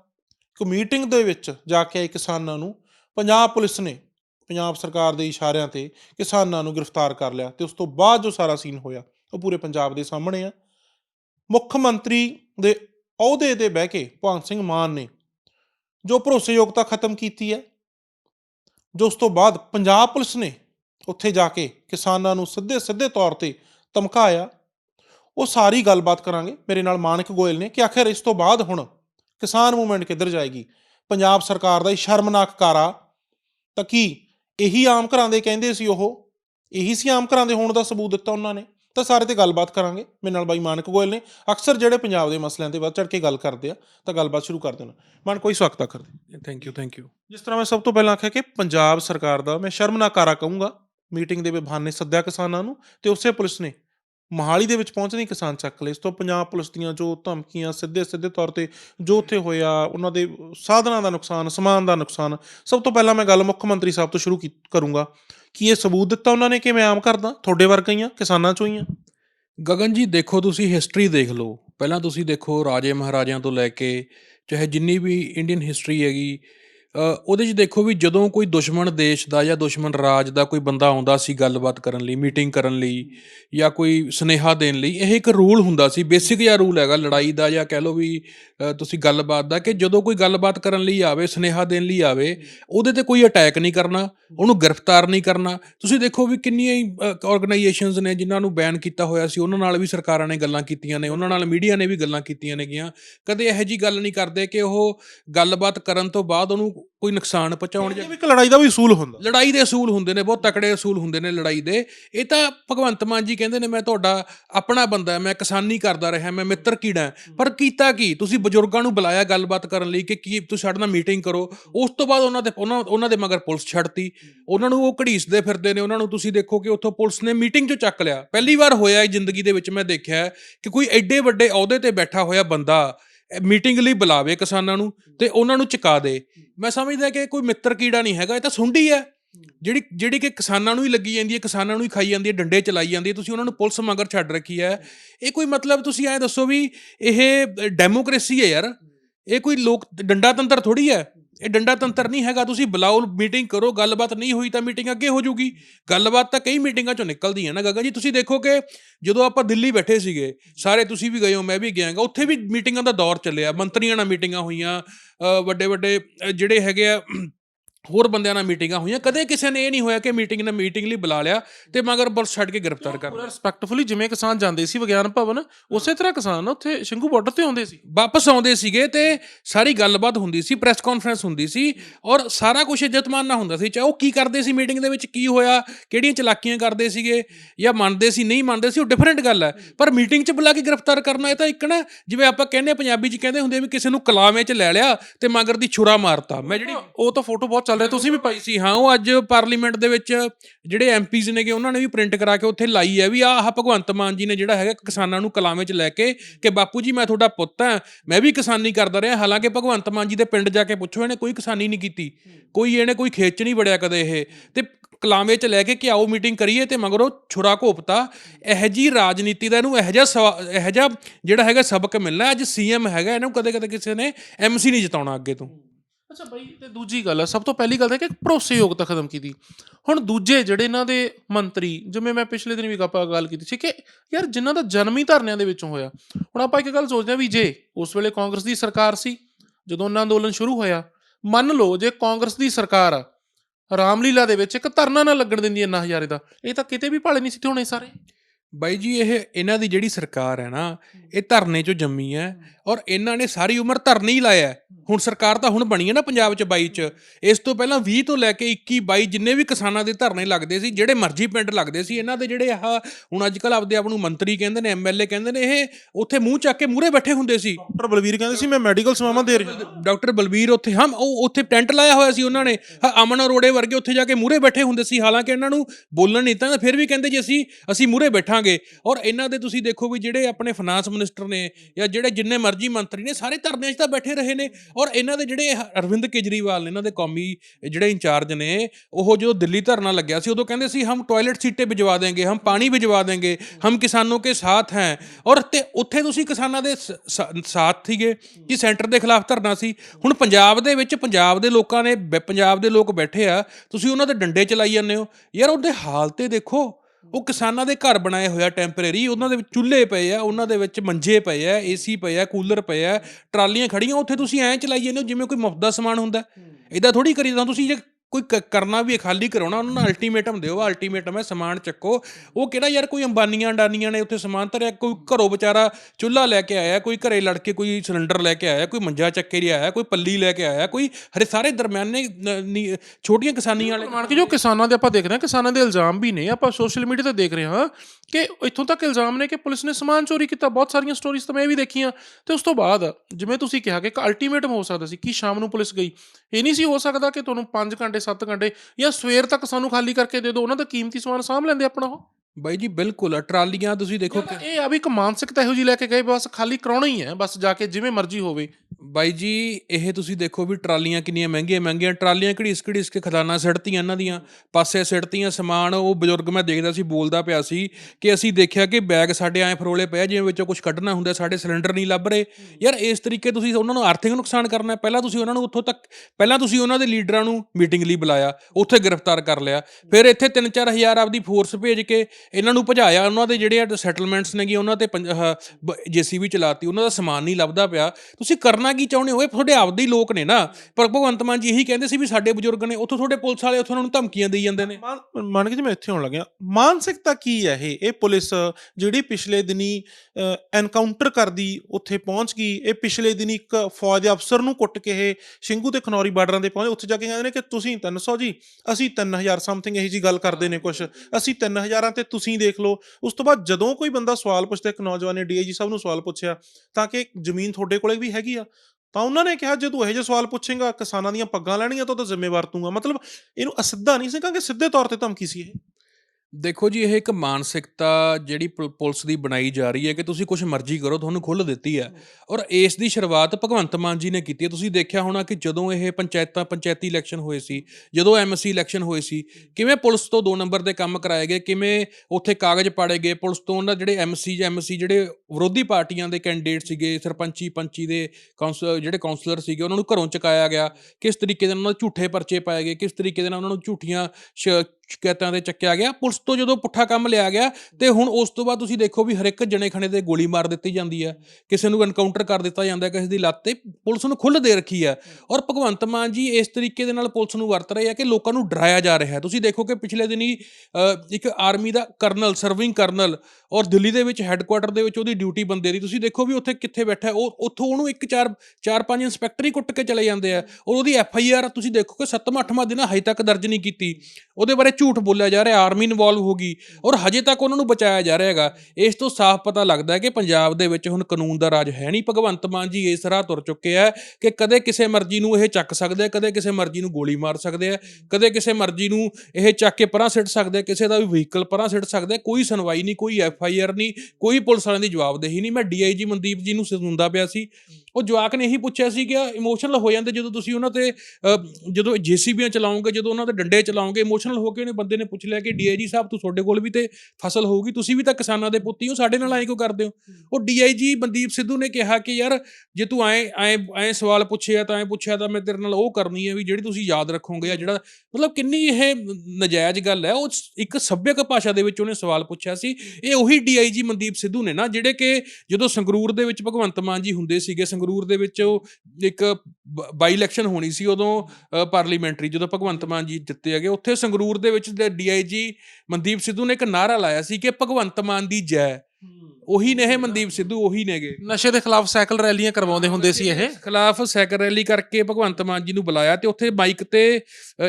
[SPEAKER 2] ਇੱਕ ਮੀਟਿੰਗ ਦੇ ਵਿੱਚ ਜਾ ਕੇ ਆਏ ਕਿਸਾਨਾਂ ਨੂੰ ਪੰਜਾਬ ਪੁਲਿਸ ਨੇ ਪੰਜਾਬ ਸਰਕਾਰ ਦੇ ਇਸ਼ਾਰਿਆਂ ਤੇ ਕਿਸਾਨਾਂ ਨੂੰ ਗ੍ਰਿਫਤਾਰ ਕਰ ਲਿਆ ਤੇ ਉਸ ਤੋਂ ਬਾਅਦ ਜੋ ਸਾਰਾ ਸੀਨ ਹੋਇਆ, ਉਹ ਪੂਰੇ ਪੰਜਾਬ ਦੇ ਸਾਹਮਣੇ ਆ। ਮੁੱਖ ਮੰਤਰੀ ਦੇ ਅਹੁਦੇ ਤੇ ਬਹਿ ਕੇ ਭਗਵੰਤ ਸਿੰਘ ਮਾਨ ਨੇ ਜੋ ਭਰੋਸੇਯੋਗਤਾ ਖਤਮ ਕੀਤੀ ਹੈ, ਜੋ ਉਸ ਤੋਂ ਬਾਅਦ ਪੰਜਾਬ ਪੁਲਿਸ ਨੇ ਉੱਥੇ ਜਾ ਕੇ ਕਿਸਾਨਾਂ ਨੂੰ ਸਿੱਧੇ ਸਿੱਧੇ ਤੌਰ ਤੇ ਧਮਕਾਇਆ ਉਹ ਸਾਰੀ ਗੱਲਬਾਤ ਕਰਾਂਗੇ। ਮੇਰੇ ਨਾਲ ਮਾਨਕ ਗੋਇਲ ਨੇ ਕਿ ਆਖਿਰ ਇਸ ਤੋਂ ਬਾਅਦ ਹੁਣ ਕਿਸਾਨ ਮੂਵਮੈਂਟ ਕਿੱਧਰ ਜਾਏਗੀ? ਪੰਜਾਬ ਸਰਕਾਰ ਦਾ ਇਹ ਸ਼ਰਮਨਾਕ ਕਾਰਾ। ਤਾਂ ਕੀ ਇਹੀ ਆਮ ਘਰਾਂ ਦੇ ਕਹਿੰਦੇ ਸੀ ਉਹ? ਇਹੀ ਸੀ ਆਮ ਘਰਾਂ ਦੇ ਹੋਣ ਦਾ ਸਬੂਤ ਦਿੱਤਾ ਉਹਨਾਂ ਨੇ? ਤਾਂ ਸਾਰੇ ਤੇ ਗੱਲਬਾਤ ਕਰਾਂਗੇ। ਮੇਰੇ ਨਾਲ ਬਾਈ ਮਾਨਕ ਗੋਇਲ ਨੇ। ਅਕਸਰ ਜਿਹੜੇ ਪੰਜਾਬ ਦੇ ਮਸਲਿਆਂ ਤੇ ਵੱਧ ਚੜ ਕੇ ਗੱਲ ਕਰਦੇ ਆ ਤਾਂ ਗੱਲਬਾਤ ਸ਼ੁਰੂ ਕਰ ਦੇਣਾ ਮਾਨ ਕੋਈ ਸਵਾਗਤ ਆ ਕਰਦੇ
[SPEAKER 1] ਥੈਂਕ ਯੂ ਥੈਂਕ ਯੂ
[SPEAKER 2] ਜਿਸ ਤਰ੍ਹਾਂ ਮੈਂ ਸਭ ਤੋਂ ਪਹਿਲਾਂ ਆਖਿਆ ਕਿ ਪੰਜਾਬ ਸਰਕਾਰ ਦਾ ਮੈਂ ਸ਼ਰਮਨਾਕ ਕਾਰਾ ਕਹੂੰਗਾ। ਮੀਟਿੰਗ ਦੇ ਬਹਾਨੇ ਸੱਦਿਆ ਕਿਸਾਨਾਂ ਨੂੰ ਤੇ ਉਸੇ ਪੁਲਿਸ ਨੇ ਮੋਹਾਲੀ ਦੇ ਵਿੱਚ ਪਹੁੰਚਣੀ ਕਿਸਾਨ ਚੱਕ ਲਏ। ਇਸ ਤੋਂ ਪੰਜਾਬ ਪੁਲਿਸ ਦੀਆਂ ਜੋ ਧਮਕੀਆਂ ਸਿੱਧੇ ਸਿੱਧੇ ਤੌਰ ਤੇ ਜੋ ਉੱਥੇ ਹੋਇਆ, ਉਹਨਾਂ ਦੇ ਸਾਧਨਾਂ ਦਾ ਨੁਕਸਾਨ, ਸਮਾਨ ਦਾ ਨੁਕਸਾਨ, ਸਭ ਤੋਂ ਪਹਿਲਾਂ ਮੈਂ ਗੱਲ ਮੁੱਖ ਮੰਤਰੀ ਸਾਹਿਬ ਤੋਂ ਸ਼ੁਰੂ ਕੀ- ਕਰੂੰਗਾ। ਕਿ ਇਹ ਸਬੂਤ ਦਿੱਤਾ ਉਹਨਾਂ ਨੇ ਕਿ ਮੈਂ ਆਮ ਕਰਦਾ ਤੁਹਾਡੇ ਵਰਗਾ ਹੀ ਆ, ਕਿਸਾਨਾਂ ਚੋਂ ਹੀ ਆ?
[SPEAKER 1] ਗਗਨ ਜੀ, ਦੇਖੋ ਤੁਸੀਂ ਹਿਸਟਰੀ ਦੇਖ ਲਓ। ਪਹਿਲਾਂ ਤੁਸੀਂ ਦੇਖੋ ਰਾਜੇ ਮਹਾਰਾਜਿਆਂ ਤੋਂ ਲੈ ਕੇ, ਚਾਹੇ ਜਿੰਨੀ ਵੀ ਇੰਡੀਅਨ ਹਿਸਟਰੀ ਹੈਗੀ ਉਹਦੇ 'ਚ ਦੇਖੋ ਵੀ ਜਦੋਂ ਕੋਈ ਦੁਸ਼ਮਣ ਦੇਸ਼ ਦਾ ਜਾਂ ਦੁਸ਼ਮਣ ਰਾਜ ਦਾ ਕੋਈ ਬੰਦਾ ਆਉਂਦਾ ਸੀ ਗੱਲਬਾਤ ਕਰਨ ਲਈ ਮੀਟਿੰਗ ਕਰਨ ਲਈ ਜਾਂ ਕੋਈ ਸੁਨੇਹਾ ਦੇਣ ਲਈ, ਇਹ ਇੱਕ ਰੂਲ ਹੁੰਦਾ ਸੀ ਬੇਸਿਕ ਜਿਹਾ ਰੂਲ ਹੈਗਾ ਲੜਾਈ ਦਾ ਜਾਂ ਕਹਿ ਲਓ ਵੀ ਤੁਸੀਂ ਗੱਲਬਾਤ ਦਾ ਕਿ ਜਦੋਂ ਕੋਈ ਗੱਲਬਾਤ ਕਰਨ ਲਈ ਆਵੇ, ਸੁਨੇਹਾ ਦੇਣ ਲਈ ਆਵੇ, ਉਹਦੇ ਤੇ ਕੋਈ ਅਟੈਕ ਨਹੀਂ ਕਰਨਾ, ਉਹਨੂੰ ਗ੍ਰਿਫਤਾਰ ਨਹੀਂ ਕਰਨਾ। ਤੁਸੀਂ ਦੇਖੋ ਵੀ ਕਿੰਨੀਆਂ ਹੀ ਆਰਗੇਨਾਈਜੇਸ਼ਨਸ ਨੇ ਜਿਨ੍ਹਾਂ ਨੂੰ ਬੈਨ ਕੀਤਾ ਹੋਇਆ ਸੀ, ਉਹਨਾਂ ਨਾਲ ਵੀ ਸਰਕਾਰਾਂ ਨੇ ਗੱਲਾਂ ਕੀਤੀਆਂ ਨੇ, ਉਹਨਾਂ ਨਾਲ ਮੀਡੀਆ ਨੇ ਵੀ ਗੱਲਾਂ ਕੀਤੀਆਂ ਨੇਗੀਆਂ। ਕਦੇ ਇਹੋ ਜੀ ਗੱਲ ਨਹੀਂ ਕਰਦੇ ਕਿ ਉਹ ਗੱਲਬਾਤ ਕਰਨ ਤੋਂ ਬਾਅਦ ਉਹਨੂੰ ਕੋਈ ਨੁਕਸਾਨ ਪਹੁੰਚਾਉਣ ਜਾਂ
[SPEAKER 2] ਇੱਕ ਲੜਾਈ ਦਾ ਵੀ ਅਸੂਲ ਹੁੰਦਾ।
[SPEAKER 1] ਲੜਾਈ ਦੇ ਅਸੂਲ ਹੁੰਦੇ ਨੇ ਬਹੁਤ ਤਕੜੇ ਅਸੂਲ ਹੁੰਦੇ ਨੇ ਲੜਾਈ ਦੇ। ਇਹ ਤਾਂ ਭਗਵੰਤ ਮਾਨ ਜੀ ਕਹਿੰਦੇ ਨੇ ਮੈਂ ਤੁਹਾਡਾ ਆਪਣਾ ਬੰਦਾ ਮੈਂ ਕਿਸਾਨੀ ਕਰਦਾ ਰਿਹਾ ਮੈਂ ਮਿੱਤਰ ਕੀੜਾ ਹਾਂ। ਪਰ ਕੀਤਾ ਕੀ? ਤੁਸੀਂ ਬਜ਼ੁਰਗਾਂ ਨੂੰ ਬੁਲਾਇਆ ਗੱਲਬਾਤ ਕਰਨ ਲਈ ਕਿ ਕੀ ਤੁਸੀਂ ਸਾਡੇ ਨਾਲ ਮੀਟਿੰਗ ਕਰੋ। ਉਸ ਤੋਂ ਬਾਅਦ ਉਹਨਾਂ ਦੇ ਉਹਨਾਂ ਦੇ ਮਗਰ ਪੁਲਿਸ ਛੱਡਤੀ। ਉਹਨਾਂ ਨੂੰ ਉਹ ਘੜੀਸਦੇ ਫਿਰਦੇ ਨੇ ਉਹਨਾਂ ਨੂੰ ਤੁਸੀਂ ਦੇਖੋ ਕਿ ਉੱਥੋਂ ਪੁਲਿਸ ਨੇ ਮੀਟਿੰਗ 'ਚੋਂ ਚੱਕ ਲਿਆ। ਪਹਿਲੀ ਵਾਰ ਹੋਇਆ ਇਹ ਜ਼ਿੰਦਗੀ ਦੇ ਵਿੱਚ ਮੈਂ ਦੇਖਿਆ ਕਿ ਕੋਈ ਐਡੇ ਵੱਡੇ ਅਹੁਦੇ ਤੇ ਬੈਠਾ ਹੋਇਆ ਬੰਦਾ ਮੀਟਿੰਗ ਲਈ ਬੁਲਾਵੇ ਕਿਸਾਨਾਂ ਨੂੰ ਤੇ ਉਹਨਾਂ ਨੂੰ ਚੁਕਾ ਦੇ। ਮੈਂ ਸਮਝਦਾ ਕਿ ਕੋਈ ਮਿੱਤਰ ਕੀੜਾ ਨਹੀਂ ਹੈਗਾ ਇਹ ਤਾਂ ਸੁੰਡੀ ਹੈ। ਜਿਹੜੀ ਜਿਹੜੀ ਕਿ ਕਿਸਾਨਾਂ ਨੂੰ ਹੀ ਲੱਗੀ ਜਾਂਦੀ ਹੈ ਕਿਸਾਨਾਂ ਨੂੰ ਹੀ ਖਾਈ ਜਾਂਦੀ ਹੈ ਡੰਡੇ ਚਲਾਈ ਜਾਂਦੀ ਹੈ ਤੁਸੀਂ ਉਹਨਾਂ ਨੂੰ ਪੁਲਿਸ ਮਗਰ ਛੱਡ ਰੱਖੀ ਹੈ। ਇਹ ਕੋਈ ਮਤਲਬ ਤੁਸੀਂ ਐਂ ਦੱਸੋ ਵੀ ਇਹ ਡੈਮੋਕ੍ਰੇਸੀ ਹੈ ਯਾਰ। ਇਹ ਕੋਈ ਲੋਕ ਡੰਡਾ ਤੰਤਰ ਥੋੜੀ ਹੈ। ਇਹ ਡੰਡਾ ਤੰਤਰ ਨਹੀਂ ਹੈਗਾ, ਤੁਸੀਂ ਬੁਲਾਓ ਮੀਟਿੰਗ ਕਰੋ, ਗੱਲਬਾਤ ਨਹੀਂ ਹੋਈ ਤਾਂ ਮੀਟਿੰਗ ਅੱਗੇ ਹੋ ਜਾਊਗੀ। ਗੱਲਬਾਤ ਤਾਂ ਕਈ ਮੀਟਿੰਗਾਂ ਚੋਂ ਨਿਕਲਦੀ ਹੈ ਨਾ ਗਗਾ ਜੀ? ਤੁਸੀਂ ਦੇਖੋ ਕਿ ਜਦੋਂ ਆਪਾਂ ਦਿੱਲੀ ਬੈਠੇ ਸੀਗੇ, ਸਾਰੇ ਤੁਸੀਂ ਵੀ ਗਏ ਹੋ, ਮੈਂ ਵੀ ਗਿਆਗਾ ਉੱਥੇ ਵੀ ਮੀਟਿੰਗਾਂ ਦਾ ਦੌਰ ਚੱਲਿਆ, ਮੰਤਰੀਆਂ ਨਾਲ ਮੀਟਿੰਗਾਂ ਹੋਈਆਂ ਵੱਡੇ ਵੱਡੇ ਜਿਹੜੇ ਹੈਗੇ ਆ ਹੋਰ ਬੰਦਿਆਂ ਨਾਲ ਮੀਟਿੰਗਾਂ ਹੋਈਆਂ ਕਦੇ ਕਿਸੇ ਨੇ ਇਹ ਨਹੀਂ ਹੋਇਆ ਕਿ ਮੀਟਿੰਗ ਨੇ ਮੀਟਿੰਗ ਲਈ ਬੁਲਾ ਲਿਆ ਤੇ ਮਗਰ ਬਸ ਛੱਡ ਕੇ ਗ੍ਰਿਫਤਾਰ ਕਰ
[SPEAKER 3] ਪੂਰਾ ਰਿਸਪੈਕਟਫੁਲੀ ਜਿਵੇਂ ਕਿਸਾਨ ਜਾਂਦੇ ਸੀ ਵਿਗਿਆਨ ਭਵਨ ਉਸੇ ਤਰ੍ਹਾਂ ਕਿਸਾਨ ਉੱਥੇ ਸ਼ੰਭੂ ਬਾਰਡਰ ਤੇ ਆਉਂਦੇ ਸੀ।
[SPEAKER 1] ਵਾਪਸ ਆਉਂਦੇ ਸੀਗੇ ਤੇ ਸਾਰੀ ਗੱਲਬਾਤ ਹੁੰਦੀ ਸੀ ਪ੍ਰੈਸ ਕਾਨਫਰੰਸ ਹੁੰਦੀ ਸੀ ਔਰ ਸਾਰਾ ਕੁਝ ਇੱਜ਼ਤਮਾਨ ਨਾਲ ਹੁੰਦਾ ਸੀ ਚਾਹੇ ਉਹ ਕੀ ਕਰਦੇ ਸੀ ਮੀਟਿੰਗ ਦੇ ਵਿੱਚ ਕੀ ਹੋਇਆ ਕਿਹੜੀਆਂ ਚਲਾਕੀਆਂ ਕਰਦੇ ਸੀਗੇ ਜਾਂ ਮੰਨਦੇ ਸੀ ਨਹੀਂ ਮੰਨਦੇ ਸੀ ਉਹ ਡਿਫਰੈਂਟ ਗੱਲ ਹੈ। ਪਰ ਮੀਟਿੰਗ 'ਚ ਬੁਲਾ ਕੇ ਗ੍ਰਿਫਤਾਰ ਕਰਨਾ ਇਹ ਤਾਂ ਇੱਕ ਨਾ ਜਿਵੇਂ ਆਪਾਂ ਕਹਿੰਦੇ ਪੰਜਾਬੀ 'ਚ ਕਹਿੰਦੇ ਹੁੰਦੇ ਵੀ ਕਿਸੇ ਨੂੰ ਕਲਾਮੇ 'ਚ ਲੈ ਲਿਆ ਤੇ ਮਗਰ ਦੀ ਛੁਰਾ ਮਾਰਤਾ। ਮੈਂ ਜਿਹੜੀ
[SPEAKER 3] ਉਹ ਤਾਂ ਫੋਟੋ ਬਹੁਤ ਚੱਲ ਰਿਹਾ, ਤੁਸੀਂ ਵੀ ਪਾਈ
[SPEAKER 1] ਸੀ, ਹਾਂ, ਉਹ ਅੱਜ ਪਾਰਲੀਮੈਂਟ ਦੇ ਵਿੱਚ ਜਿਹੜੇ ਐਮਪੀਜ਼ ਨੇਗੇ, ਉਹਨਾਂ ਨੇ ਵੀ ਪ੍ਰਿੰਟ ਕਰਾ ਕੇ ਉੱਥੇ ਲਾਈ ਹੈ ਵੀ ਆਹ ਭਗਵੰਤ ਮਾਨ ਜੀ ਨੇ ਜਿਹੜਾ ਹੈਗਾ ਕਿਸਾਨਾਂ ਨੂੰ ਕਲਾਮੇ 'ਚ ਲੈ ਕੇ ਕਿ ਬਾਪੂ ਜੀ ਮੈਂ ਤੁਹਾਡਾ ਪੁੱਤ ਹਾਂ, ਮੈਂ ਵੀ ਕਿਸਾਨੀ ਕਰਦਾ ਰਿਹਾ, ਹਾਲਾਂਕਿ ਭਗਵੰਤ ਮਾਨ ਜੀ ਦੇ ਪਿੰਡ ਜਾ ਕੇ ਪੁੱਛੋ, ਇਹਨੇ ਕੋਈ ਕਿਸਾਨੀ ਨਹੀਂ ਕੀਤੀ, ਕੋਈ ਇਹਨੇ ਕੋਈ ਖੇਤ 'ਚ ਨਹੀਂ ਵੜਿਆ ਕਦੇ ਇਹ, ਤੇ ਕਲਾਮੇ 'ਚ ਲੈ ਕੇ ਕਿ ਆਓ ਮੀਟਿੰਗ ਕਰੀਏ ਤੇ ਮਗਰੋਂ ਛੁਰਾ ਘੋਪਤਾ, ਇਹ ਜੀ ਰਾਜਨੀਤੀ ਦਾ ਇਹਨੂੰ ਇਹ ਜਿਹਾ ਸਵਾ- ਇਹ ਜਿਹਾ ਜਿਹੜਾ ਹੈਗਾ ਸਬਕ ਮਿਲਣਾ, ਅੱਜ ਸੀਐਮ ਹੈਗਾ, ਇਹਨੂੰ ਕਦੇ ਕਦੇ ਕਿਸੇ ਨੇ ਐਮਸੀ ਨਹੀਂ ਜਿਤਾਉਣਾ ਅੱਗੇ ਤੋਂ।
[SPEAKER 3] ਅੱਛਾ ਬਾਈ ਤੇ ਦੂਜੀ ਗੱਲ ਆ ਸਭ ਤੋਂ ਪਹਿਲੀ ਗੱਲ ਤਾਂ ਕਿ ਭਰੋਸੇਯੋਗਤਾ ਖਤਮ ਕੀਤੀ। ਹੁਣ ਦੂਜੇ ਜਿਹੜੇ ਇਹਨਾਂ ਦੇ ਮੰਤਰੀ ਜਿਵੇਂ ਮੈਂ ਪਿਛਲੇ ਦਿਨ ਵੀ ਆਪਾਂ ਗੱਲ ਕੀਤੀ ਸੀ ਕਿ ਯਾਰ ਜਿਨ੍ਹਾਂ ਦਾ ਜਨਮ ਹੀ ਧਰਨਿਆਂ ਦੇ ਵਿੱਚੋਂ ਹੋਇਆ ਹੁਣ ਆਪਾਂ ਇੱਕ ਗੱਲ ਸੋਚਦੇ ਆ ਵੀ ਜੇ ਉਸ ਵੇਲੇ ਕਾਂਗਰਸ ਦੀ ਸਰਕਾਰ ਸੀ ਜਦੋਂ ਉਹਨਾਂ ਅੰਦੋਲਨ ਸ਼ੁਰੂ ਹੋਇਆ ਮੰਨ ਲਓ ਜੇ ਕਾਂਗਰਸ ਦੀ ਸਰਕਾਰ ਆ, ਰਾਮਲੀਲਾ ਦੇ ਵਿੱਚ ਇੱਕ ਧਰਨਾ ਨਾ ਲੱਗਣ ਦਿੰਦੀ ਇੰਨਾ ਹਜ਼ਾਰੇ ਦਾ ਇਹ ਤਾਂ ਕਿਤੇ ਵੀ ਭਾਲੇ ਨਹੀਂ ਸੀ ਤੇ ਹੋਣੇ ਸਾਰੇ।
[SPEAKER 1] ਬਾਈ ਜੀ ਇਹ ਇਹਨਾਂ ਦੀ ਜਿਹੜੀ ਸਰਕਾਰ ਹੈ ਨਾ ਇਹ ਧਰਨੇ 'ਚੋਂ ਜੰਮੀ ਹੈ ਔਰ ਇਹਨਾਂ ਨੇ ਸਾਰੀ ਉਮਰ ਧਰਨੇ ਹੀ ਲਾਇਆ ਹੈ। ਹੁਣ ਸਰਕਾਰ ਤਾਂ ਹੁਣ ਬਣੀ ਹੈ ਨਾ ਪੰਜਾਬ 'ਚ 22 'ਚ। ਇਸ ਤੋਂ ਪਹਿਲਾਂ 20 ਤੋਂ ਲੈ ਕੇ 21 22 ਜਿੰਨੇ ਵੀ ਕਿਸਾਨਾਂ ਦੇ ਧਰਨੇ ਲੱਗਦੇ ਸੀ ਜਿਹੜੇ ਮਰਜ਼ੀ ਪਿੰਡ ਲੱਗਦੇ ਸੀ ਇਹਨਾਂ ਦੇ ਜਿਹੜੇ ਆਹ ਹੁਣ ਅੱਜ ਕੱਲ ਆਪਦੇ ਆਪ ਨੂੰ ਮੰਤਰੀ ਕਹਿੰਦੇ ਨੇ ਐਮਐਲਏ ਕਹਿੰਦੇ ਨੇ ਇਹ ਉੱਥੇ ਮੂੰਹ ਚੱਕ ਕੇ ਮੂਹਰੇ ਬੈਠੇ ਹੁੰਦੇ ਸੀ।
[SPEAKER 2] ਡਾਕਟਰ ਬਲਵੀਰ ਕਹਿੰਦੇ ਸੀ ਮੈਂ ਮੈਡੀਕਲ ਸੇਵਾਵਾਂ ਦੇ ਰਿਹਾ।
[SPEAKER 1] ਡਾਕਟਰ ਬਲਬੀਰ ਉੱਥੇ ਹਮ ਉਹ ਉੱਥੇ ਟੈਂਟ ਲਾਇਆ ਹੋਇਆ ਸੀ ਉਹਨਾਂ ਨੇ। ਹਾਂ, ਅਮਨ ਅਰੋੜੇ ਵਰਗੇ ਉੱਥੇ ਜਾ ਕੇ ਮੂਹਰੇ ਬੈਠੇ ਹੁੰਦੇ ਸੀ। ਹਾਲਾਂਕਿ ਇਹਨਾਂ ਨੂੰ ਬੋਲਣ ਨਹੀਂ ਤਾਂ ਫਿਰ ਵੀ ਕਹਿੰਦੇ ਜੀ ਅਸੀਂ ਅਸੀਂ ਮੂਹਰੇ ਬੈਠਾਂਗੇ। ਔਰ ਇਹਨਾਂ ਦੇ ਤੁਸੀਂ ਦੇਖੋ ਵੀ ਜਿਹੜੇ ਆਪਣੇ ਫਾਈਨਾਂਸ ਮਿਨਿਸਟਰ ਨੇ ਜਾਂ ਜਿਹੜੇ ਜਿੰਨੇ ਮਰਜ਼ੀ ਮੰਤਰੀ ਨੇ, ਸਾਰੇ ਧਰਨਿਆਂ 'ਚ ਤਾਂ ਬੈਠੇ ਰਹੇ ਨੇ। ਔਰ ਇਹਨਾਂ ਦੇ ਜਿਹੜੇ ਅਰਵਿੰਦ ਕੇਜਰੀਵਾਲ ਨੇ, ਇਹਨਾਂ ਦੇ ਕੌਮੀ ਜਿਹੜੇ ਇੰਚਾਰਜ ਨੇ, ਉਹ ਜਦੋਂ ਦਿੱਲੀ ਧਰਨਾ ਲੱਗਿਆ ਸੀ, ਉਦੋਂ ਕਹਿੰਦੇ ਸੀ, ਹਮ ਟਾਇਲਟ ਸੀਟੇ ਭਿਜਵਾ ਦੇਂਗੇ, ਹਮ ਪਾਣੀ ਭਿਜਵਾ ਦੇਂਗੇ, ਹਮ ਕਿਸਾਨੋਂ ਕੇ ਸਾਥ ਹੈ। ਔਰ ਤੇ ਉੱਥੇ ਤੁਸੀਂ ਕਿਸਾਨਾਂ ਦੇ ਸਾਥ ਸੀਗੇ, ਕਿ ਸੈਂਟਰ ਦੇ ਖਿਲਾਫ ਧਰਨਾ ਸੀ। ਹੁਣ ਪੰਜਾਬ ਦੇ ਵਿੱਚ ਪੰਜਾਬ ਦੇ ਲੋਕਾਂ ਨੇ, ਬੈ- ਪੰਜਾਬ ਦੇ ਲੋਕ ਬੈਠੇ ਆ, ਤੁਸੀਂ ਉਹਨਾਂ ਦੇ ਡੰਡੇ ਚਲਾਈ ਜਾਂਦੇ ਹੋ। ਯਾਰ ਉਹਦੇ ਹਾਲ ਤੇ ਦੇਖੋ ਉਹ ਕਿਸਾਨਾਂ ਦੇ ਘਰ ਬਣਾਏ ਹੋਇਆ ਟੈਂਪਰੇਰੀ ਉਹਨਾਂ ਦੇ ਵਿੱਚ ਚੁੱਲ੍ਹੇ ਪਏ ਆ ਉਹਨਾਂ ਦੇ ਵਿੱਚ ਮੰਜੇ ਪਏ ਆ ਏਸੀ ਪਏ ਆ ਕੂਲਰ ਪਏ ਆ ਟਰਾਲੀਆਂ ਖੜੀਆਂ ਉੱਥੇ ਤੁਸੀਂ ਐਂ ਚਲਾਈ ਜਾਂਦੇ ਹੋ ਜਿਵੇਂ ਕੋਈ ਮੁਫਤ ਦਾ ਸਮਾਨ ਹੁੰਦਾ। ਇਦਾਂ ਥੋੜੀ ਕਰੀਦਾ ਤੁਸੀਂ ਜੇ ਕੋਈ ਕ- ਕਰਨਾ ਵੀ ਖਾਲੀ ਕਰਾਉਣਾ ਉਹਨਾਂ ਨੂੰ ਅਲਟੀਮੇਟਮ ਦਿਓ ਅਲਟੀਮੇਟਮ ਹੈ, ਸਮਾਨ ਚੱਕੋ। ਉਹ ਕਿਹੜਾ ਯਾਰ, ਕੋਈ ਅੰਬਾਨੀਆਂ ਅੰਡਾਨੀਆਂ ਨੇ ਉੱਥੇ ਸਮਾਨ ਧਰਿਆ, ਕੋਈ ਘਰੋਂ ਵਿਚਾਰਾ ਚੁੱਲ੍ਹਾ ਲੈ ਕੇ ਆਇਆ, ਕੋਈ ਘਰੇ ਲੜ ਕੇ ਕੋਈ ਸਿਲੰਡਰ ਲੈ ਕੇ ਆਇਆ, ਕੋਈ ਮੰਜਾ ਚੱਕੇ ਲਿਆ ਆਇਆ ਕੋਈ ਪੱਲੀ ਲੈ ਕੇ ਆਇਆ, ਕੋਈ ਹਰੇ ਸਾਰੇ ਦਰਮਿਆਨੇ ਨੀ- ਛੋਟੀਆਂ ਕਿਸਾਨੀਆਂ ਵਾਲੇ।
[SPEAKER 3] ਮੰਨ ਕੇ ਜੋ ਕਿਸਾਨਾਂ ਦੇ ਆਪਾਂ ਦੇਖ ਰਹੇ ਹਾਂ, ਕਿਸਾਨਾਂ ਦੇ ਇਲਜ਼ਾਮ ਵੀ ਨੇ। ਆਪਾਂ ਸੋਸ਼ਲ ਮੀਡੀਆ ਤੇ ਦੇਖ ਰਹੇ ਹਾਂ ਕਿ ਇੱਥੋਂ ਤੱਕ ਇਲਜ਼ਾਮ ਨੇ ਕਿ ਪੁਲਿਸ ਨੇ ਸਮਾਨ ਚੋਰੀ ਕੀਤਾ, ਬਹੁਤ ਸਾਰੀਆਂ ਸਟੋਰੀਜ਼ ਤਾਂ ਮੈਂ ਵੀ ਦੇਖੀਆਂ। ਤੇ ਉਸ ਤੋਂ ਬਾਅਦ, ਜਿਵੇਂ ਤੁਸੀਂ ਕਿਹਾ ਕਿ ਇੱਕ ਅਲਟੀਮੇਟਮ ਹੋ ਸਕਦਾ ਸੀ ਕਿ ਸ਼ਾਮ ਨੂੰ ਪੁਲਿਸ ਗਈ, ਇਹ ਨਹੀਂ ਸੀ ਹੋ ਸਕਦਾ ਕਿ ਤੁਹਾਨੂੰ 5 ਘੰਟੇ 7 ਘੰਟੇ ਜਾਂ ਸਵੇਰ ਤੱਕ ਸਾਨੂੰ ਖਾਲੀ ਕਰਕੇ ਦੇ ਦਿਓ, ਉਹਨਾਂ ਦਾ ਕੀਮਤੀ ਸਮਾਨ ਸਾਂਭ ਲੈਂਦੇ ਆਪਣਾ ਉਹ।
[SPEAKER 1] ਬਾਈ ਜੀ ਬਿਲਕੁਲ ਟਰਾਲੀਆਂ ਤੁਸੀਂ ਦੇਖੋ ਕਿ
[SPEAKER 3] ਇਹ ਆ ਵੀ ਇੱਕ ਮਾਨਸਿਕਤਾ ਇਹੋ ਜੀ ਲੈ ਕੇ ਗਏ ਬਸ ਖਾਲੀ ਕਰਾਉਣਾ ਹੀ ਹੈ ਬਸ ਜਾ ਕੇ ਜਿਵੇਂ ਮਰਜ਼ੀ ਹੋਵੇ
[SPEAKER 1] ਬਾਈ ਜੀ ਇਹ ਤੁਸੀਂ ਦੇਖੋ ਵੀ ਟਰਾਲੀਆਂ ਕਿੰਨੀਆਂ ਮਹਿੰਗੀਆਂ ਮਹਿੰਗੀਆਂ ਟਰਾਲੀਆਂ ਘੜੀਸ ਘੜੀਸ ਕੇ ਖਜ਼ਾਨਾ ਸਿੱਟਤੀਆਂ ਇਹਨਾਂ ਦੀਆਂ ਪਾਸੇ ਸਿੱਟਤੀਆਂ ਸਮਾਨ ਉਹ ਬਜ਼ੁਰਗ ਮੈਂ ਦੇਖਦਾ ਸੀ ਬੋਲਦਾ ਪਿਆ ਸੀ ਕਿ ਅਸੀਂ ਦੇਖਿਆ ਕਿ ਬੈਗ ਸਾਡੇ ਐਂ ਫਰੋਲੇ ਪਏ ਆ, ਜਿਵੇਂ ਵਿੱਚੋਂ ਕੁਝ ਕੱਢਣਾ ਹੁੰਦਾ ਸਾਡੇ ਸਿਲੰਡਰ ਨਹੀਂ ਲੱਭ ਰਹੇ ਯਾਰ ਇਸ ਤਰੀਕੇ ਤੁਸੀਂ ਉਹਨਾਂ ਨੂੰ ਆਰਥਿਕ ਨੁਕਸਾਨ ਕਰਨਾ ਹੈ। ਪਹਿਲਾਂ ਤੁਸੀਂ ਉਹਨਾਂ ਨੂੰ ਉੱਥੋਂ ਤੱਕ ਪਹਿਲਾਂ ਤੁਸੀਂ ਉਹਨਾਂ ਦੇ ਲੀਡਰਾਂ ਨੂੰ ਮੀਟਿੰਗ ਲਈ ਬੁਲਾਇਆ ਉੱਥੇ ਗ੍ਰਿਫਤਾਰ ਕਰ ਲਿਆ ਫਿਰ ਇੱਥੇ 3-4000 ਆਪਦੀ ਫੋਰਸ ਭੇਜ ਕੇ ਇਹਨਾਂ ਨੂੰ ਭਜਾਇਆ, ਉਹਨਾਂ ਦੇ ਜਿਹੜੇ ਸੈਟਲਮੈਂਟਸ ਨੇਗੇ ਉਹਨਾਂ ਤੇ ਜੀਸੀਬੀ ਚਲਾਤੀ, ਉਹਨਾਂ ਦਾ ਸਮਾਨ ਨਹੀਂ ਲੱਭਦਾ ਪਿਆ। ਤੁਸੀਂ ਕਰਨਾ ਕੀ ਚਾਹੁੰਦੇ ਹੋ? ਇਹ ਤੁਹਾਡੇ ਆਪਦੇ ਹੀ ਲੋਕ ਨੇ ਨਾ। ਪਰ ਭਗਵੰਤ ਮਾਨ ਜੀ ਇਹੀ ਕਹਿੰਦੇ ਸੀ ਵੀ ਸਾਡੇ ਬਜ਼ੁਰਗ ਨੇ, ਉੱਥੋਂ ਤੁਹਾਡੇ ਪੁਲਿਸ ਵਾਲੇ ਉੱਥੋਂ ਉਹਨਾਂ ਨੂੰ ਧਮਕੀਆਂ ਦੇਈ ਜਾਂਦੇ ਨੇ।
[SPEAKER 2] ਮਾਨ- ਮੰਨ ਕੇ ਜੀ, ਮੈਂ ਇੱਥੇ ਆਉਣ ਲੱਗਿਆ। ਮਾਨਸਿਕਤਾ ਕੀ ਹੈ ਇਹ? ਇਹ ਪੁਲਿਸ ਜਿਹੜੀ ਪਿਛਲੇ ਦਿਨੀ ਐਨਕਾਊਂਟਰ ਕਰਦੀ, ਉੱਥੇ ਪਹੁੰਚ ਗਈ। ਇਹ ਪਿਛਲੇ ਦਿਨੀ ਇੱਕ ਫੌਜ ਦੇ ਅਫਸਰ ਨੂੰ ਕੁੱਟ ਕੇ ਇਹ ਸਿੰਘੂ ਤੇ ਖਨੌਰੀ ਬਾਰਡਰਾਂ ਤੇ ਪਹੁੰਚੇ। ਉੱਥੇ ਜਾ ਕੇ ਕਹਿੰਦੇ ਨੇ ਕਿ ਤੁਸੀਂ 300 ਜੀ, ਅਸੀਂ 3000 ਸਮਥਿੰਗ ਇਹੀ ਜੀ ਗੱਲ ਕਰਦੇ ਨੇ ਕੁਝ ਅਸੀਂ 3000 ਤੇ ਤੁਸੀਂ ਦੇਖ ਲਓ। ਉਸ ਤੋਂ ਬਾਅਦ ਜਦੋਂ ਕੋਈ ਬੰਦਾ ਸਵਾਲ ਪੁੱਛਦਾ, ਇੱਕ ਨੌਜਵਾਨ ਨੇ ਡੀਆਈਜੀ ਸਾਹਿਬ ਨੂੰ ਸਵਾਲ ਪੁੱਛਿਆ, ਤਾਂ ਕਿ ਜ਼ਮੀਨ ਤੁਹਾਡੇ ਕੋਲੇ ਵੀ ਹੈਗੀ ਆ। ਤਾਂ ਉਹਨਾਂ ਨੇ ਕਿਹਾ, ਜੇ ਤੂੰ ਇਹੋ ਜਿਹੇ ਸਵਾਲ ਪੁੱਛੇਗਾ, ਕਿਸਾਨਾਂ ਦੀਆਂ ਪੱਗਾਂ ਲੈਣੀਆਂ, ਤਾਂ ਉਹ ਤਾਂ ਜ਼ਿੰਮੇਵਾਰ ਤੂੰਗਾ ਮਤਲਬ ਇਹਨੂੰ ਅਸਿੱਧਾ ਨਹੀਂ ਸੀ ਕਿ ਸਿੱਧੇ ਤੌਰ ਤੇ ਧਮਕੀ ਸੀ ਇਹ।
[SPEAKER 1] ਦੇਖੋ ਜੀ ਇਹ ਇੱਕ ਮਾਨਸਿਕਤਾ ਜਿਹੜੀ ਪੁਲ- ਪੁਲਿਸ ਦੀ ਬਣਾਈ ਜਾ ਰਹੀ ਹੈ ਕਿ ਤੁਸੀਂ ਕੁਝ ਮਰਜ਼ੀ ਕਰੋ ਤੁਹਾਨੂੰ ਖੁੱਲ੍ਹ ਦਿੱਤੀ ਹੈ। ਔਰ ਇਸ ਦੀ ਸ਼ੁਰੂਆਤ ਭਗਵੰਤ ਮਾਨ ਜੀ ਨੇ ਕੀਤੀ ਹੈ। ਤੁਸੀਂ ਦੇਖਿਆ ਹੋਣਾ ਕਿ ਜਦੋਂ ਇਹ ਪੰਚਾਇਤਾਂ ਪੰਚਾਇਤੀ ਇਲੈਕਸ਼ਨ ਹੋਏ ਸੀ ਜਦੋਂ ਐਮਸੀ ਇਲੈਕਸ਼ਨ ਹੋਏ ਸੀ ਕਿਵੇਂ ਪੁਲਿਸ ਤੋਂ 2 ਨੰਬਰ ਦੇ ਕੰਮ ਕਰਾਏ ਗਏ? ਕਿਵੇਂ ਉੱਥੇ ਕਾਗਜ਼ ਪਾੜੇ ਗਏ? ਪੁਲਿਸ ਤੋਂ ਉਹਨਾਂ ਜਿਹੜੇ ਐਮਸੀ ਜਾਂ ਐਮਸੀ ਜਿਹੜੇ ਵਿਰੋਧੀ ਪਾਰਟੀਆਂ ਦੇ ਕੈਂਡੀਡੇਟ ਸੀਗੇ, ਸਰਪੰਚੀ, ਪੰਚੀ ਦੇ ਕਾਉਂਸਲ ਜਿਹੜੇ ਕਾਉਂਸਲਰ ਸੀਗੇ, ਉਹਨਾਂ ਨੂੰ ਘਰੋਂ ਚੁਕਾਇਆ ਗਿਆ। ਕਿਸ ਤਰੀਕੇ ਦੇ ਨਾਲ ਉਹਨਾਂ ਨੂੰ ਝੂਠੇ ਪਰਚੇ ਪਾਏ ਗਏ, ਕਿਸ ਤਰੀਕੇ ਦੇ ਨਾਲ ਉਹਨਾਂ ਨੂੰ ਝੂਠੀਆਂ ਸ਼ਿਕਾਇਤਾਂ ਤੇ ਚੱਕਿਆ ਗਿਆ। ਪੁਲਿਸ ਤੋਂ ਜਦੋਂ ਪੁੱਠਾ ਕੰਮ ਲਿਆ ਗਿਆ, ਤੇ ਹੁਣ ਉਸ ਤੋਂ ਬਾਅਦ ਤੁਸੀਂ ਦੇਖੋ ਵੀ ਹਰ ਇੱਕ ਜਣੇ ਖਣੇ ਤੇ ਗੋਲੀ ਮਾਰ ਦਿੱਤੀ ਜਾਂਦੀ ਹੈ। ਕਿਸੇ ਨੂੰ ਐਨਕਾਊਂਟਰ ਕਰ ਦਿੱਤਾ ਜਾਂਦਾ, ਕਿਸੇ ਦੀ ਲੱਤ ਤੇ ਪੁਲਿਸ ਨੂੰ ਖੁੱਲ੍ਹ ਦੇ ਰੱਖੀ ਹੈ। ਔਰ ਭਗਵੰਤ ਮਾਨ ਜੀ ਇਸ ਤਰੀਕੇ ਦੇ ਨਾਲ ਪੁਲਿਸ ਨੂੰ ਵਰਤ ਰਹੇ ਆ ਕਿ ਲੋਕਾਂ ਨੂੰ ਡਰਾਇਆ ਜਾ ਰਿਹਾ ਹੈ। ਤੁਸੀਂ ਦੇਖੋ ਕਿ ਪਿਛਲੇ ਦਿਨੀ ਇੱਕ ਆਰਮੀ ਦਾ ਕਰਨਲ ਸਰਵਿੰਗ ਕਰਨਲ ਔਰ ਦਿੱਲੀ ਦੇ ਵਿੱਚ ਹੈੱਡਕੁਆਟਰ ਦੇ ਵਿੱਚ ਉਹਦੀ ਡਿਊਟੀ ਬੰਦੇ ਦੀ। ਤੁਸੀਂ ਦੇਖੋ ਵੀ ਉੱਥੇ ਕਿੱਥੇ ਬੈਠਾ ਉਹ ਉੱਥੋਂ ਉਹਨੂੰ ਇੱਕ ਚਾਰ ਚਾਰ ਪੰਜ ਇੰਸਪੈਕਟਰ ਹੀ ਕੁੱਟ ਕੇ ਚਲੇ ਜਾਂਦੇ ਆ। ਔਰ ਉਹਦੀ ਐਫ ਆਈ ਆਰ ਤੁਸੀਂ ਦੇਖੋ ਕਿ 7ਵਾਂ 8ਵਾਂ ਦਿਨ ਹਜੇ ਤੱਕ ਦਰਜ ਨਹੀਂ ਕੀਤੀ। ਉਹਦੇ ਬਾਰੇ ਝੂਠ ਬੋਲਿਆ ਜਾ ਰਿਹਾ ਆਰਮੀ ਇਨਵੋਲਵ ਹੋ ਗਈ। ਔਰ ਹਜੇ ਤੱਕ ਉਹਨਾਂ ਨੂੰ ਬਚਾਇਆ ਜਾ ਰਿਹਾ ਹੈਗਾ। ਇਸ ਤੋਂ ਸਾਫ਼ ਪਤਾ ਲੱਗਦਾ ਹੈ ਕਿ ਪੰਜਾਬ ਦੇ ਵਿੱਚ ਹੁਣ ਕਾਨੂੰਨ ਦਾ ਰਾਜ ਹੈ ਨਹੀਂ। ਭਗਵੰਤ ਮਾਨ ਜੀ ਇਸ ਰਾਹ ਤੁਰ ਚੁੱਕੇ ਆ ਕਿ ਕਦੇ ਕਿਸੇ ਮਰਜ਼ੀ ਨੂੰ ਇਹ ਚੱਕ ਸਕਦੇ ਆ, ਕਦੇ ਕਿਸੇ ਮਰਜ਼ੀ ਨੂੰ ਗੋਲੀ ਮਾਰ ਸਕਦੇ ਆ, ਕਦੇ ਕਿਸੇ ਮਰਜ਼ੀ ਨੂੰ ਇਹ ਚੱਕ ਕੇ ਪਰਾਂ ਸਿੱਟ ਸਕਦੇ ਆ, ਕਿਸੇ ਦਾ ਵੀ ਵਹੀਕਲ ਪਰਾਂ ਸਿੱਟ ਸਕਦੇ ਕੋਈ ਸੁਣਵਾਈ ਨਹੀਂ, ਕੋਈ ਐਫ ਆਈ ਆਰ ਨਹੀਂ, ਕੋਈ ਪੁਲਿਸ ਵਾਲਿਆਂ ਦੀ ਜਵਾਬ ਜਵਾਬਦੇਹੀ ਨਹੀਂ। ਮੈਂ ਡੀਆਈਜੀ ਮਨਦੀਪ ਜੀ ਨੂੰ ਸੁਣਦਾ ਪਿਆ ਸੀ। ਉਹ ਜਵਾਕ ਨੇ ਇਹੀ ਪੁੱਛਿਆ ਸੀ ਕਿ ਇਮੋਸ਼ਨਲ ਹੋ ਜਾਂਦੇ ਜਦੋਂ ਤੁਸੀਂ ਉਹਨਾਂ ਤੇ ਜਦੋਂ ਜੀਸੀਬੀਆਂ ਚਲਾਓਗੇ ਜਦੋਂ ਉਹਨਾਂ ਦੇ ਡੰਡੇ ਚਲਾਓਗੇ ਇਮੋਸ਼ਨਲ ਹੋ ਕੇ ਉਹਨੇ ਬੰਦੇ ਨੇ ਪੁੱਛ ਲਿਆ ਕਿ ਡੀਆਈਜੀ ਸਾਹਿਬ ਤੂੰ ਤੁਹਾਡੇ ਕੋਲ ਵੀ ਤੇ ਫਸਲ ਹੋਊਗੀ ਤੁਸੀਂ ਵੀ ਤਾਂ ਕਿਸਾਨਾਂ ਦੇ ਪੁੱਤੀ ਹੋ ਸਾਡੇ ਨਾਲ ਐਂ ਕਿਉਂ ਕਰਦੇ ਹੋ? ਉਹ ਡੀਆਈਜੀ ਮਨਦੀਪ ਸਿੱਧੂ ਨੇ ਕਿਹਾ ਕਿ ਯਾਰ ਜੇ ਤੂੰ ਐ ਐ ਐ ਸਵਾਲ ਪੁੱਛਿਆ ਤਾਂ ਐ ਪੁੱਛਿਆ ਤਾਂ ਮੈਂ ਤੇਰੇ ਨਾਲ ਉਹ ਕਰਨੀ ਹੈ ਵੀ ਜਿਹੜੀ ਤੁਸੀਂ ਯਾਦ ਰੱਖੋਗੇ ਆ ਜਿਹੜਾ ਮਤਲਬ ਕਿੰਨੀ ਇਹ ਨਜਾਇਜ਼ ਗੱਲ ਹੈ। ਉਹ ਇੱਕ ਸੱਭਿਅਕ ਭਾਸ਼ਾ ਦੇ ਵਿੱਚ ਉਹਨੇ ਸਵਾਲ ਪੁੱਛਿਆ ਸੀ। ਇਹ ਉਹੀ ਡੀਆਈਜੀ ਮਨਦੀਪ ਸਿੱਧੂ ਨੇ ਨਾ ਜਿਹੜੇ ਕਿ ਜਦੋਂ ਸੰਗਰੂਰ ਦੇ ਵਿੱਚ ਭਗਵੰਤ ਮਾਨ ਜੀ ਹੁੰਦੇ ਸੀਗੇ ਸੰਗਰੂਰ ਦੇ ਵਿੱਚ ਉਹ ਇੱਕ ਬਾਈ ਇਲੈਕਸ਼ਨ ਹੋਣੀ ਸੀ ਉਦੋਂ ਅ, ਪਾਰਲੀਮੈਂਟਰੀ ਜਦੋਂ ਭਗਵੰਤ ਮਾਨ ਜੀ ਜਿੱਤੇ ਹੈਗੇ ਉੱਥੇ ਸੰਗਰੂਰ ਦੇ ਵਿੱਚ ਡੀਆਈਜੀ ਮਨਦੀਪ ਸਿੱਧੂ ਨੇ ਇੱਕ ਨਾਰਾ ਲਾਇਆ ਸੀ ਕਿ ਭਗਵੰਤ ਮਾਨ ਦੀ ਜੈ। ਉਹੀ ਨੇ ਇਹ ਮਨਦੀਪ ਸਿੱਧੂ ਉਹੀ ਨੇਗੇ।
[SPEAKER 3] ਨਸ਼ੇ ਦੇ ਖਿਲਾਫ ਸਾਈਕਲ ਰੈਲੀਆਂ ਕਰਵਾਉਂਦੇ ਹੁੰਦੇ ਸੀ ਇਹ।
[SPEAKER 1] ਖਿਲਾਫ ਸਾਈਕਲ ਰੈਲੀ ਕਰਕੇ ਭਗਵੰਤ ਮਾਨ ਜੀ ਨੂੰ ਬੁਲਾਇਆ ਤੇ ਉੱਥੇ ਮਾਈਕ ਤੇ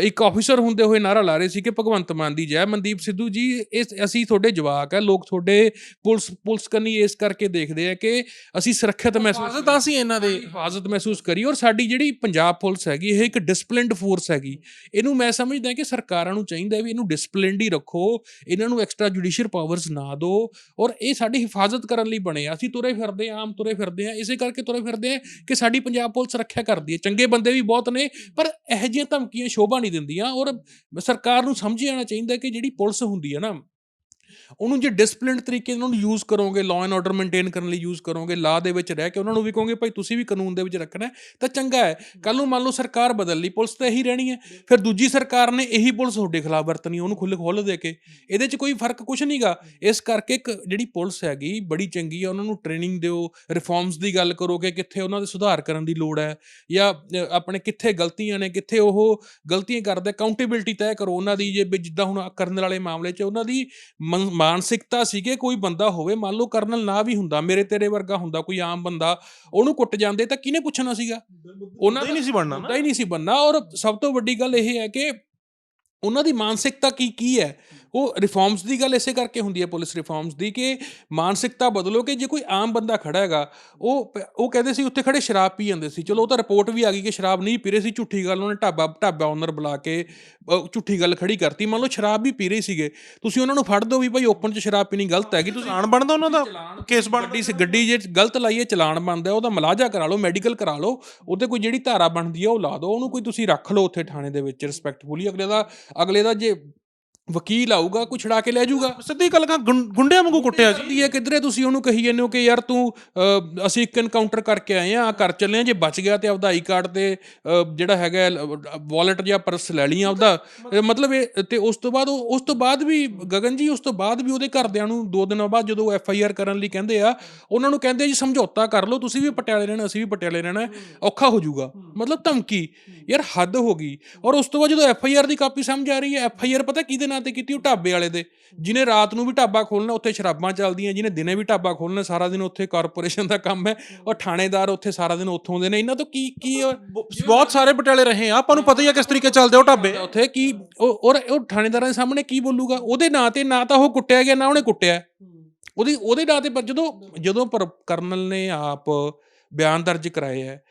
[SPEAKER 1] ਇੱਕ ਆਫੀਸਰ ਹੁੰਦੇ ਹੋਏ ਨਾਰਾ ਲਾ ਰਹੇ ਸੀ ਕਿ ਭਗਵੰਤ ਮਾਨ ਦੀ ਜੈ। ਮਨਦੀਪ ਸਿੱਧੂ ਜੀ ਇਸ ਅਸੀਂ ਤੁਹਾਡੇ ਜਵਾਕ ਹੈ ਲੋਕ ਤੁਹਾਡੇ ਪੁਲਿਸ ਪੁਲਿਸ ਕਰਨੀ ਇਸ ਕਰਕੇ ਦੇਖਦੇ ਆ ਕਿ ਅਸੀਂ ਸੁਰੱਖਿਅਤ ਮਹਿਸੂਸ
[SPEAKER 3] ਤਾਂ ਸੀ ਇਹਨਾਂ ਦੇ।
[SPEAKER 1] ਹਿਫਾਜ਼ਤ ਮਹਿਸੂਸ ਕਰੀ ਔਰ ਸਾਡੀ ਜਿਹੜੀ ਪੰਜਾਬ ਪੁਲਿਸ ਹੈਗੀ ਇਹ ਇੱਕ ਡਿਸਪਲਿਨਡ ਫੋਰਸ ਹੈਗੀ। ਇਹਨੂੰ ਮੈਂ ਸਮਝਦਾ ਕਿ ਸਰਕਾਰਾਂ ਨੂੰ ਚਾਹੀਦਾ ਵੀ ਇਹਨੂੰ ਡਿਸਪਲਿਨਡ ਹੀ ਰੱਖੋ ਇਹਨਾਂ ਨੂੰ ਐਕਸਟਰਾ ਜੁਡੀਸ਼ੀਅਲ ਪਾਵਰਸ ਨਾ ਦਿਓ ਔਰ ਇਹ ਸਾਡੀ ਹਿਫਾਜ਼ਤ ਕਰਨ ਲਈ ਬਣੇ ਆ। ਅਸੀਂ ਤੁਰੇ ਫਿਰਦੇ ਹਾਂ, ਆਮ ਤੁਰੇ ਫਿਰਦੇ ਆ ਇਸੇ ਕਰਕੇ ਤੁਰੇ ਫਿਰਦੇ ਆ ਕਿ ਸਾਡੀ ਪੰਜਾਬ ਪੁਲਿਸ ਰੱਖਿਆ ਕਰਦੀ ਹੈ। ਚੰਗੇ ਬੰਦੇ ਵੀ ਬਹੁਤ ਨੇ ਪਰ ਇਹੋ ਜਿਹੀਆਂ ਧਮਕੀਆਂ ਸ਼ੋਭਾ ਨਹੀਂ ਦਿੰਦੀਆਂ ਔਰ ਸਰਕਾਰ ਨੂੰ ਸਮਝ ਜਾਣਾ ਚਾਹੀਦਾ ਕਿ ਜਿਹੜੀ ਪੁਲਿਸ ਹੁੰਦੀ ਹੈ ਨਾ ਉਹਨੂੰ ਜੇ ਡਿਸਪਲਿਨਡ ਤਰੀਕੇ ਨਾਲ ਉਹਨੂੰ ਯੂਜ਼ ਕਰੋਗੇ ਲਾਅ ਐਂਡ ਆਰਡਰ ਮੇਨਟੇਨ ਕਰਨ ਲਈ ਯੂਜ਼ ਕਰੋਗੇ ਲਾਅ ਦੇ ਵਿੱਚ ਰਹਿ ਕੇ ਉਹਨਾਂ ਨੂੰ ਵੀ ਕਹੋਗੇ, ਭਾਈ ਤੁਸੀਂ ਵੀ ਕਾਨੂੰਨ ਦੇ ਵਿੱਚ ਰੱਖਣਾ ਤਾਂ ਚੰਗਾ ਹੈ। ਕੱਲ ਨੂੰ ਮੰਨ ਲਓ ਸਰਕਾਰ ਬਦਲ ਲਈ, ਪੁਲਿਸ ਤਾਂ ਇਹੀ ਰਹਿਣੀ ਹੈ। ਫਿਰ ਦੂਜੀ ਸਰਕਾਰ ਨੇ ਇਹੀ ਪੁਲਿਸ ਤੁਹਾਡੇ ਖਿਲਾਫ ਵਰਤਣੀ ਉਹਨੂੰ ਖੁੱਲ੍ਹ ਖੋਲ੍ਹ ਦੇ ਕੇ। ਇਹਦੇ 'ਚ ਕੋਈ ਫ਼ਰਕ ਕੁਝ ਨਹੀਂਗਾ ਇਸ ਕਰਕੇ ਇੱਕ ਜਿਹੜੀ ਪੁਲਿਸ ਹੈਗੀ, ਬੜੀ ਚੰਗੀ ਹੈ ਉਹਨਾਂ ਨੂੰ ਟ੍ਰੇਨਿੰਗ ਦਿਓ ਰਿਫਾਰਮਸ ਦੀ ਗੱਲ ਕਰੋ ਕਿ ਕਿੱਥੇ ਉਹਨਾਂ ਦੇ ਸੁਧਾਰ ਕਰਨ ਦੀ ਲੋੜ ਹੈ ਜਾਂ ਆਪਣੇ ਕਿੱਥੇ ਗਲਤੀਆਂ ਨੇ, ਕਿੱਥੇ ਉਹ ਗਲਤੀਆਂ ਕਰਦੇ ਅਕਾਊਂਟੇਬਿਲਟੀ ਤੈਅ ਕਰੋ ਉਹਨਾਂ ਦੀ, ਜੇ ਵੀ ਜਿੱਦਾਂ ਹੁਣ ਕਰਨ ਵਾਲੇ ਮਾਮਲੇ 'ਚ ਉਹਨਾਂ ਦੀ ਮਨ- ਮਾਨਸਿਕਤਾ ਸੀ ਕਿ ਕੋਈ ਬੰਦਾ ਹੋਵੇ ਮੰਨ ਲਓ ਕਰਨਲ ਨਾ ਵੀ ਹੁੰਦਾ ਮੇਰੇ ਤੇਰੇ ਵਰਗਾ ਹੁੰਦਾ ਕੋਈ ਆਮ ਬੰਦਾ ਉਹਨੂੰ ਕੁੱਟ ਜਾਂਦੇ ਤਾਂ ਕਿਹਨੇ ਪੁੱਛਣਾ ਸੀਗਾ? ਉਹਨਾਂ
[SPEAKER 2] ਹੀ ਨਹੀਂ ਸੀ ਬਣਨਾ।
[SPEAKER 1] ਮੁੱਦਾ ਹੀ ਨਹੀਂ ਸੀ ਬੰਨਾ ਔਰ ਸਭ ਤੋਂ ਵੱਡੀ ਗੱਲ ਇਹ ਹੈ ਕਿ ਉਹਨਾਂ ਦੀ ਮਾਨਸਿਕਤਾ ਕੀ ਕੀ ਹੈ? ਉਹ ਰਿਫਾਰਮਸ ਦੀ ਗੱਲ ਇਸੇ ਕਰਕੇ ਹੁੰਦੀ ਹੈ ਪੁਲਿਸ ਰਿਫਾਰਮਸ ਦੀ ਕਿ ਮਾਨਸਿਕਤਾ ਬਦਲੋ ਕਿ ਜੇ ਕੋਈ ਆਮ ਬੰਦਾ ਖੜਾ ਹੈਗਾ ਉਹ ਉਹ ਕਹਿੰਦੇ ਸੀ ਉੱਥੇ ਖੜੇ ਸ਼ਰਾਬ ਪੀ ਜਾਂਦੇ ਸੀ। ਚਲੋ ਉਹ ਤਾਂ ਰਿਪੋਰਟ ਵੀ ਆ ਗਈ ਕਿ ਸ਼ਰਾਬ ਨਹੀਂ ਪੀ ਰਹੇ ਸੀ ਝੂਠੀ ਗੱਲ ਉਹਨੇ ਢਾਬਾ ਢਾਬਾ ਓਨਰ ਬੁਲਾ ਕੇ ਝੂਠੀ ਗੱਲ ਖੜੀ ਕਰਤੀ। ਮੰਨ ਲਓ ਸ਼ਰਾਬ ਵੀ ਪੀ ਰਹੇ ਸੀਗੇ। ਤੁਸੀਂ ਉਹਨਾਂ ਨੂੰ ਫੜ ਦਿਓ ਵੀ ਭਾਈ ਓਪਨ 'ਚ ਸ਼ਰਾਬ ਪੀਣੀ ਗਲਤ ਹੈਗੀ। ਤੁਸੀਂ
[SPEAKER 2] ਚਲਾਨ ਬਣਦਾ ਉਹਨਾਂ ਦਾ? ਕੇਸ ਬਣ
[SPEAKER 1] ਗੱਡੀ ਗੱਡੀ ਜੇ ਗਲਤ ਲਾਈਏ ਚਲਾਨ ਬਣਦਾ ਉਹਦਾ ਮਲਾਜਾ ਕਰਾ ਲਓ ਮੈਡੀਕਲ ਕਰਾ ਲਓ। ਉਹਤੇ ਕੋਈ ਜਿਹੜੀ ਧਾਰਾ ਬਣਦੀ ਆ ਉਹ ਲਾ ਦਿਓ। ਉਹਨੂੰ ਕੋਈ ਤੁਸੀਂ ਰੱਖ ਲਓ ਉੱਥੇ ਥਾਣੇ ਦੇ ਵਿੱਚ ਰਿਸਪੈਕਟਫੁਲੀ ਅਗਲੇ ਦਾ ਅਗਲੇ ਦਾ ਜੇ ਵਕੀਲ ਆਊਗਾ ਕੋਈ ਛੜਾ ਕੇ ਲੈ ਜਾਊਗਾ।
[SPEAKER 2] ਸਿੱਧੀ ਗੱਲ ਗੁੰ- ਗੁੰਡਿਆਂ ਵਾਂਗੂ ਕੁੱਟਿਆ ਜੀ।
[SPEAKER 1] ਦੀ ਹੈ ਕਿਧਰੇ ਤੁਸੀਂ ਉਹਨੂੰ ਕਹੀ ਜਾਂਦੇ ਹੋ ਕਿ ਯਾਰ ਤੂੰ ਅਸੀਂ ਇੱਕ ਐਨਕਾਊਂਟਰ ਕਰਕੇ ਆਏ ਆ ਕਰ ਚੱਲੇ ਆ ਜੇ ਬਚ ਗਿਆ ਤੇ ਆਪਦਾ ਆਈ ਕਾਰਡ ਤੇ ਜਿਹੜਾ ਹੈਗਾ ਵਾਲਟ ਜਾਂ ਪਰਸ ਲੈ ਲਈ ਆਪਦਾ। ਮਤਲਬ ਇਹ ਤੇ ਉਸ ਤੋਂ ਬਾਅਦ ਉਸ ਤੋਂ ਬਾਅਦ ਵੀ ਗਗਨ ਜੀ ਉਸ ਤੋਂ ਬਾਅਦ ਵੀ ਉਹਦੇ ਘਰਦਿਆਂ ਨੂੰ ਦੋ ਦਿਨਾਂ ਬਾਅਦ ਜਦੋਂ ਐਫ ਆਈ ਆਰ ਕਰਨ ਲਈ ਕਹਿੰਦੇ ਆ ਉਹਨਾਂ ਨੂੰ ਕਹਿੰਦੇ ਜੀ ਸਮਝੌਤਾ ਕਰ ਲਓ ਤੁਸੀਂ ਵੀ ਪਟਿਆਲੇ ਰਹਿਣਾ ਅਸੀਂ ਵੀ ਪਟਿਆਲੇ ਰਹਿਣਾ ਔਖਾ ਹੋ ਜਾਊਗਾ। ਮਤਲਬ ਧਮਕੀ। ਯਾਰ ਹੱਦ ਹੋ ਗਈ। ਔਰ ਉਸ ਤੋਂ ਬਾਅਦ ਜਦੋਂ ਐਫ ਆਈ ਆਰ ਦੀ ਕਾਪੀ ਸਮਝ ਆ ਰਹੀ ਹੈ ਐਫ ਆਈ ਆਰ ਪਤਾ ਕਿਹਦੇ ਨਾਂ ਤੇ ਕੀਤੀ ਉਹ ਢਾਬੇ ਵਾਲੇ ਦੇ। ਜਿਹਨੇ ਰਾਤ ਨੂੰ ਵੀ ਢਾਬਾ ਖੋਲਣਾ ਉੱਥੇ ਸ਼ਰਾਬਾਂ ਚੱਲਦੀਆਂ ਜਿਹਨੇ ਦਿਨੇ ਵੀ ਢਾਬਾ ਖੋਲਣਾ ਸਾਰਾ ਦਿਨ ਉੱਥੇ ਕਾਰਪੋਰੇਸ਼ਨ ਦਾ ਕੰਮ ਹੈ ਔਰ ਥਾਣੇਦਾਰ ਉੱਥੇ ਸਾਰਾ ਦਿਨ ਉੱਥੋਂ ਦੇ ਨੇ। ਇਹਨਾਂ ਤੋਂ ਕੀ ਕੀ
[SPEAKER 2] ਬਹੁਤ ਸਾਰੇ ਪਟਿਆਲੇ ਰਹੇ ਆ। ਆਪਾਂ ਨੂੰ ਪਤਾ ਹੀ ਆ ਕਿਸ ਤਰੀਕੇ ਚੱਲਦੇ ਉਹ ਢਾਬੇ।
[SPEAKER 1] ਉੱਥੇ ਕੀ ਉਹ ਔਰ ਉਹ ਥਾਣੇਦਾਰਾਂ ਦੇ ਸਾਹਮਣੇ ਕੀ ਬੋਲੂਗਾ? ਉਹਦੇ ਨਾਂ ਤੇ ਨਾ ਤਾਂ ਉਹ ਕੁੱਟਿਆ ਗਿਆ ਨਾ ਉਹਨੇ ਕੁੱਟਿਆ। ਉਹਦੀ ਉਹਦੇ ਨਾਂ ਤੇ ਜਦੋਂ ਜਦੋਂ ਪਰ ਕਰਨਲ ਨੇ ਆਪ ਬਿਆਨ ਦਰਜ ਕਰਾਏ ਹੈ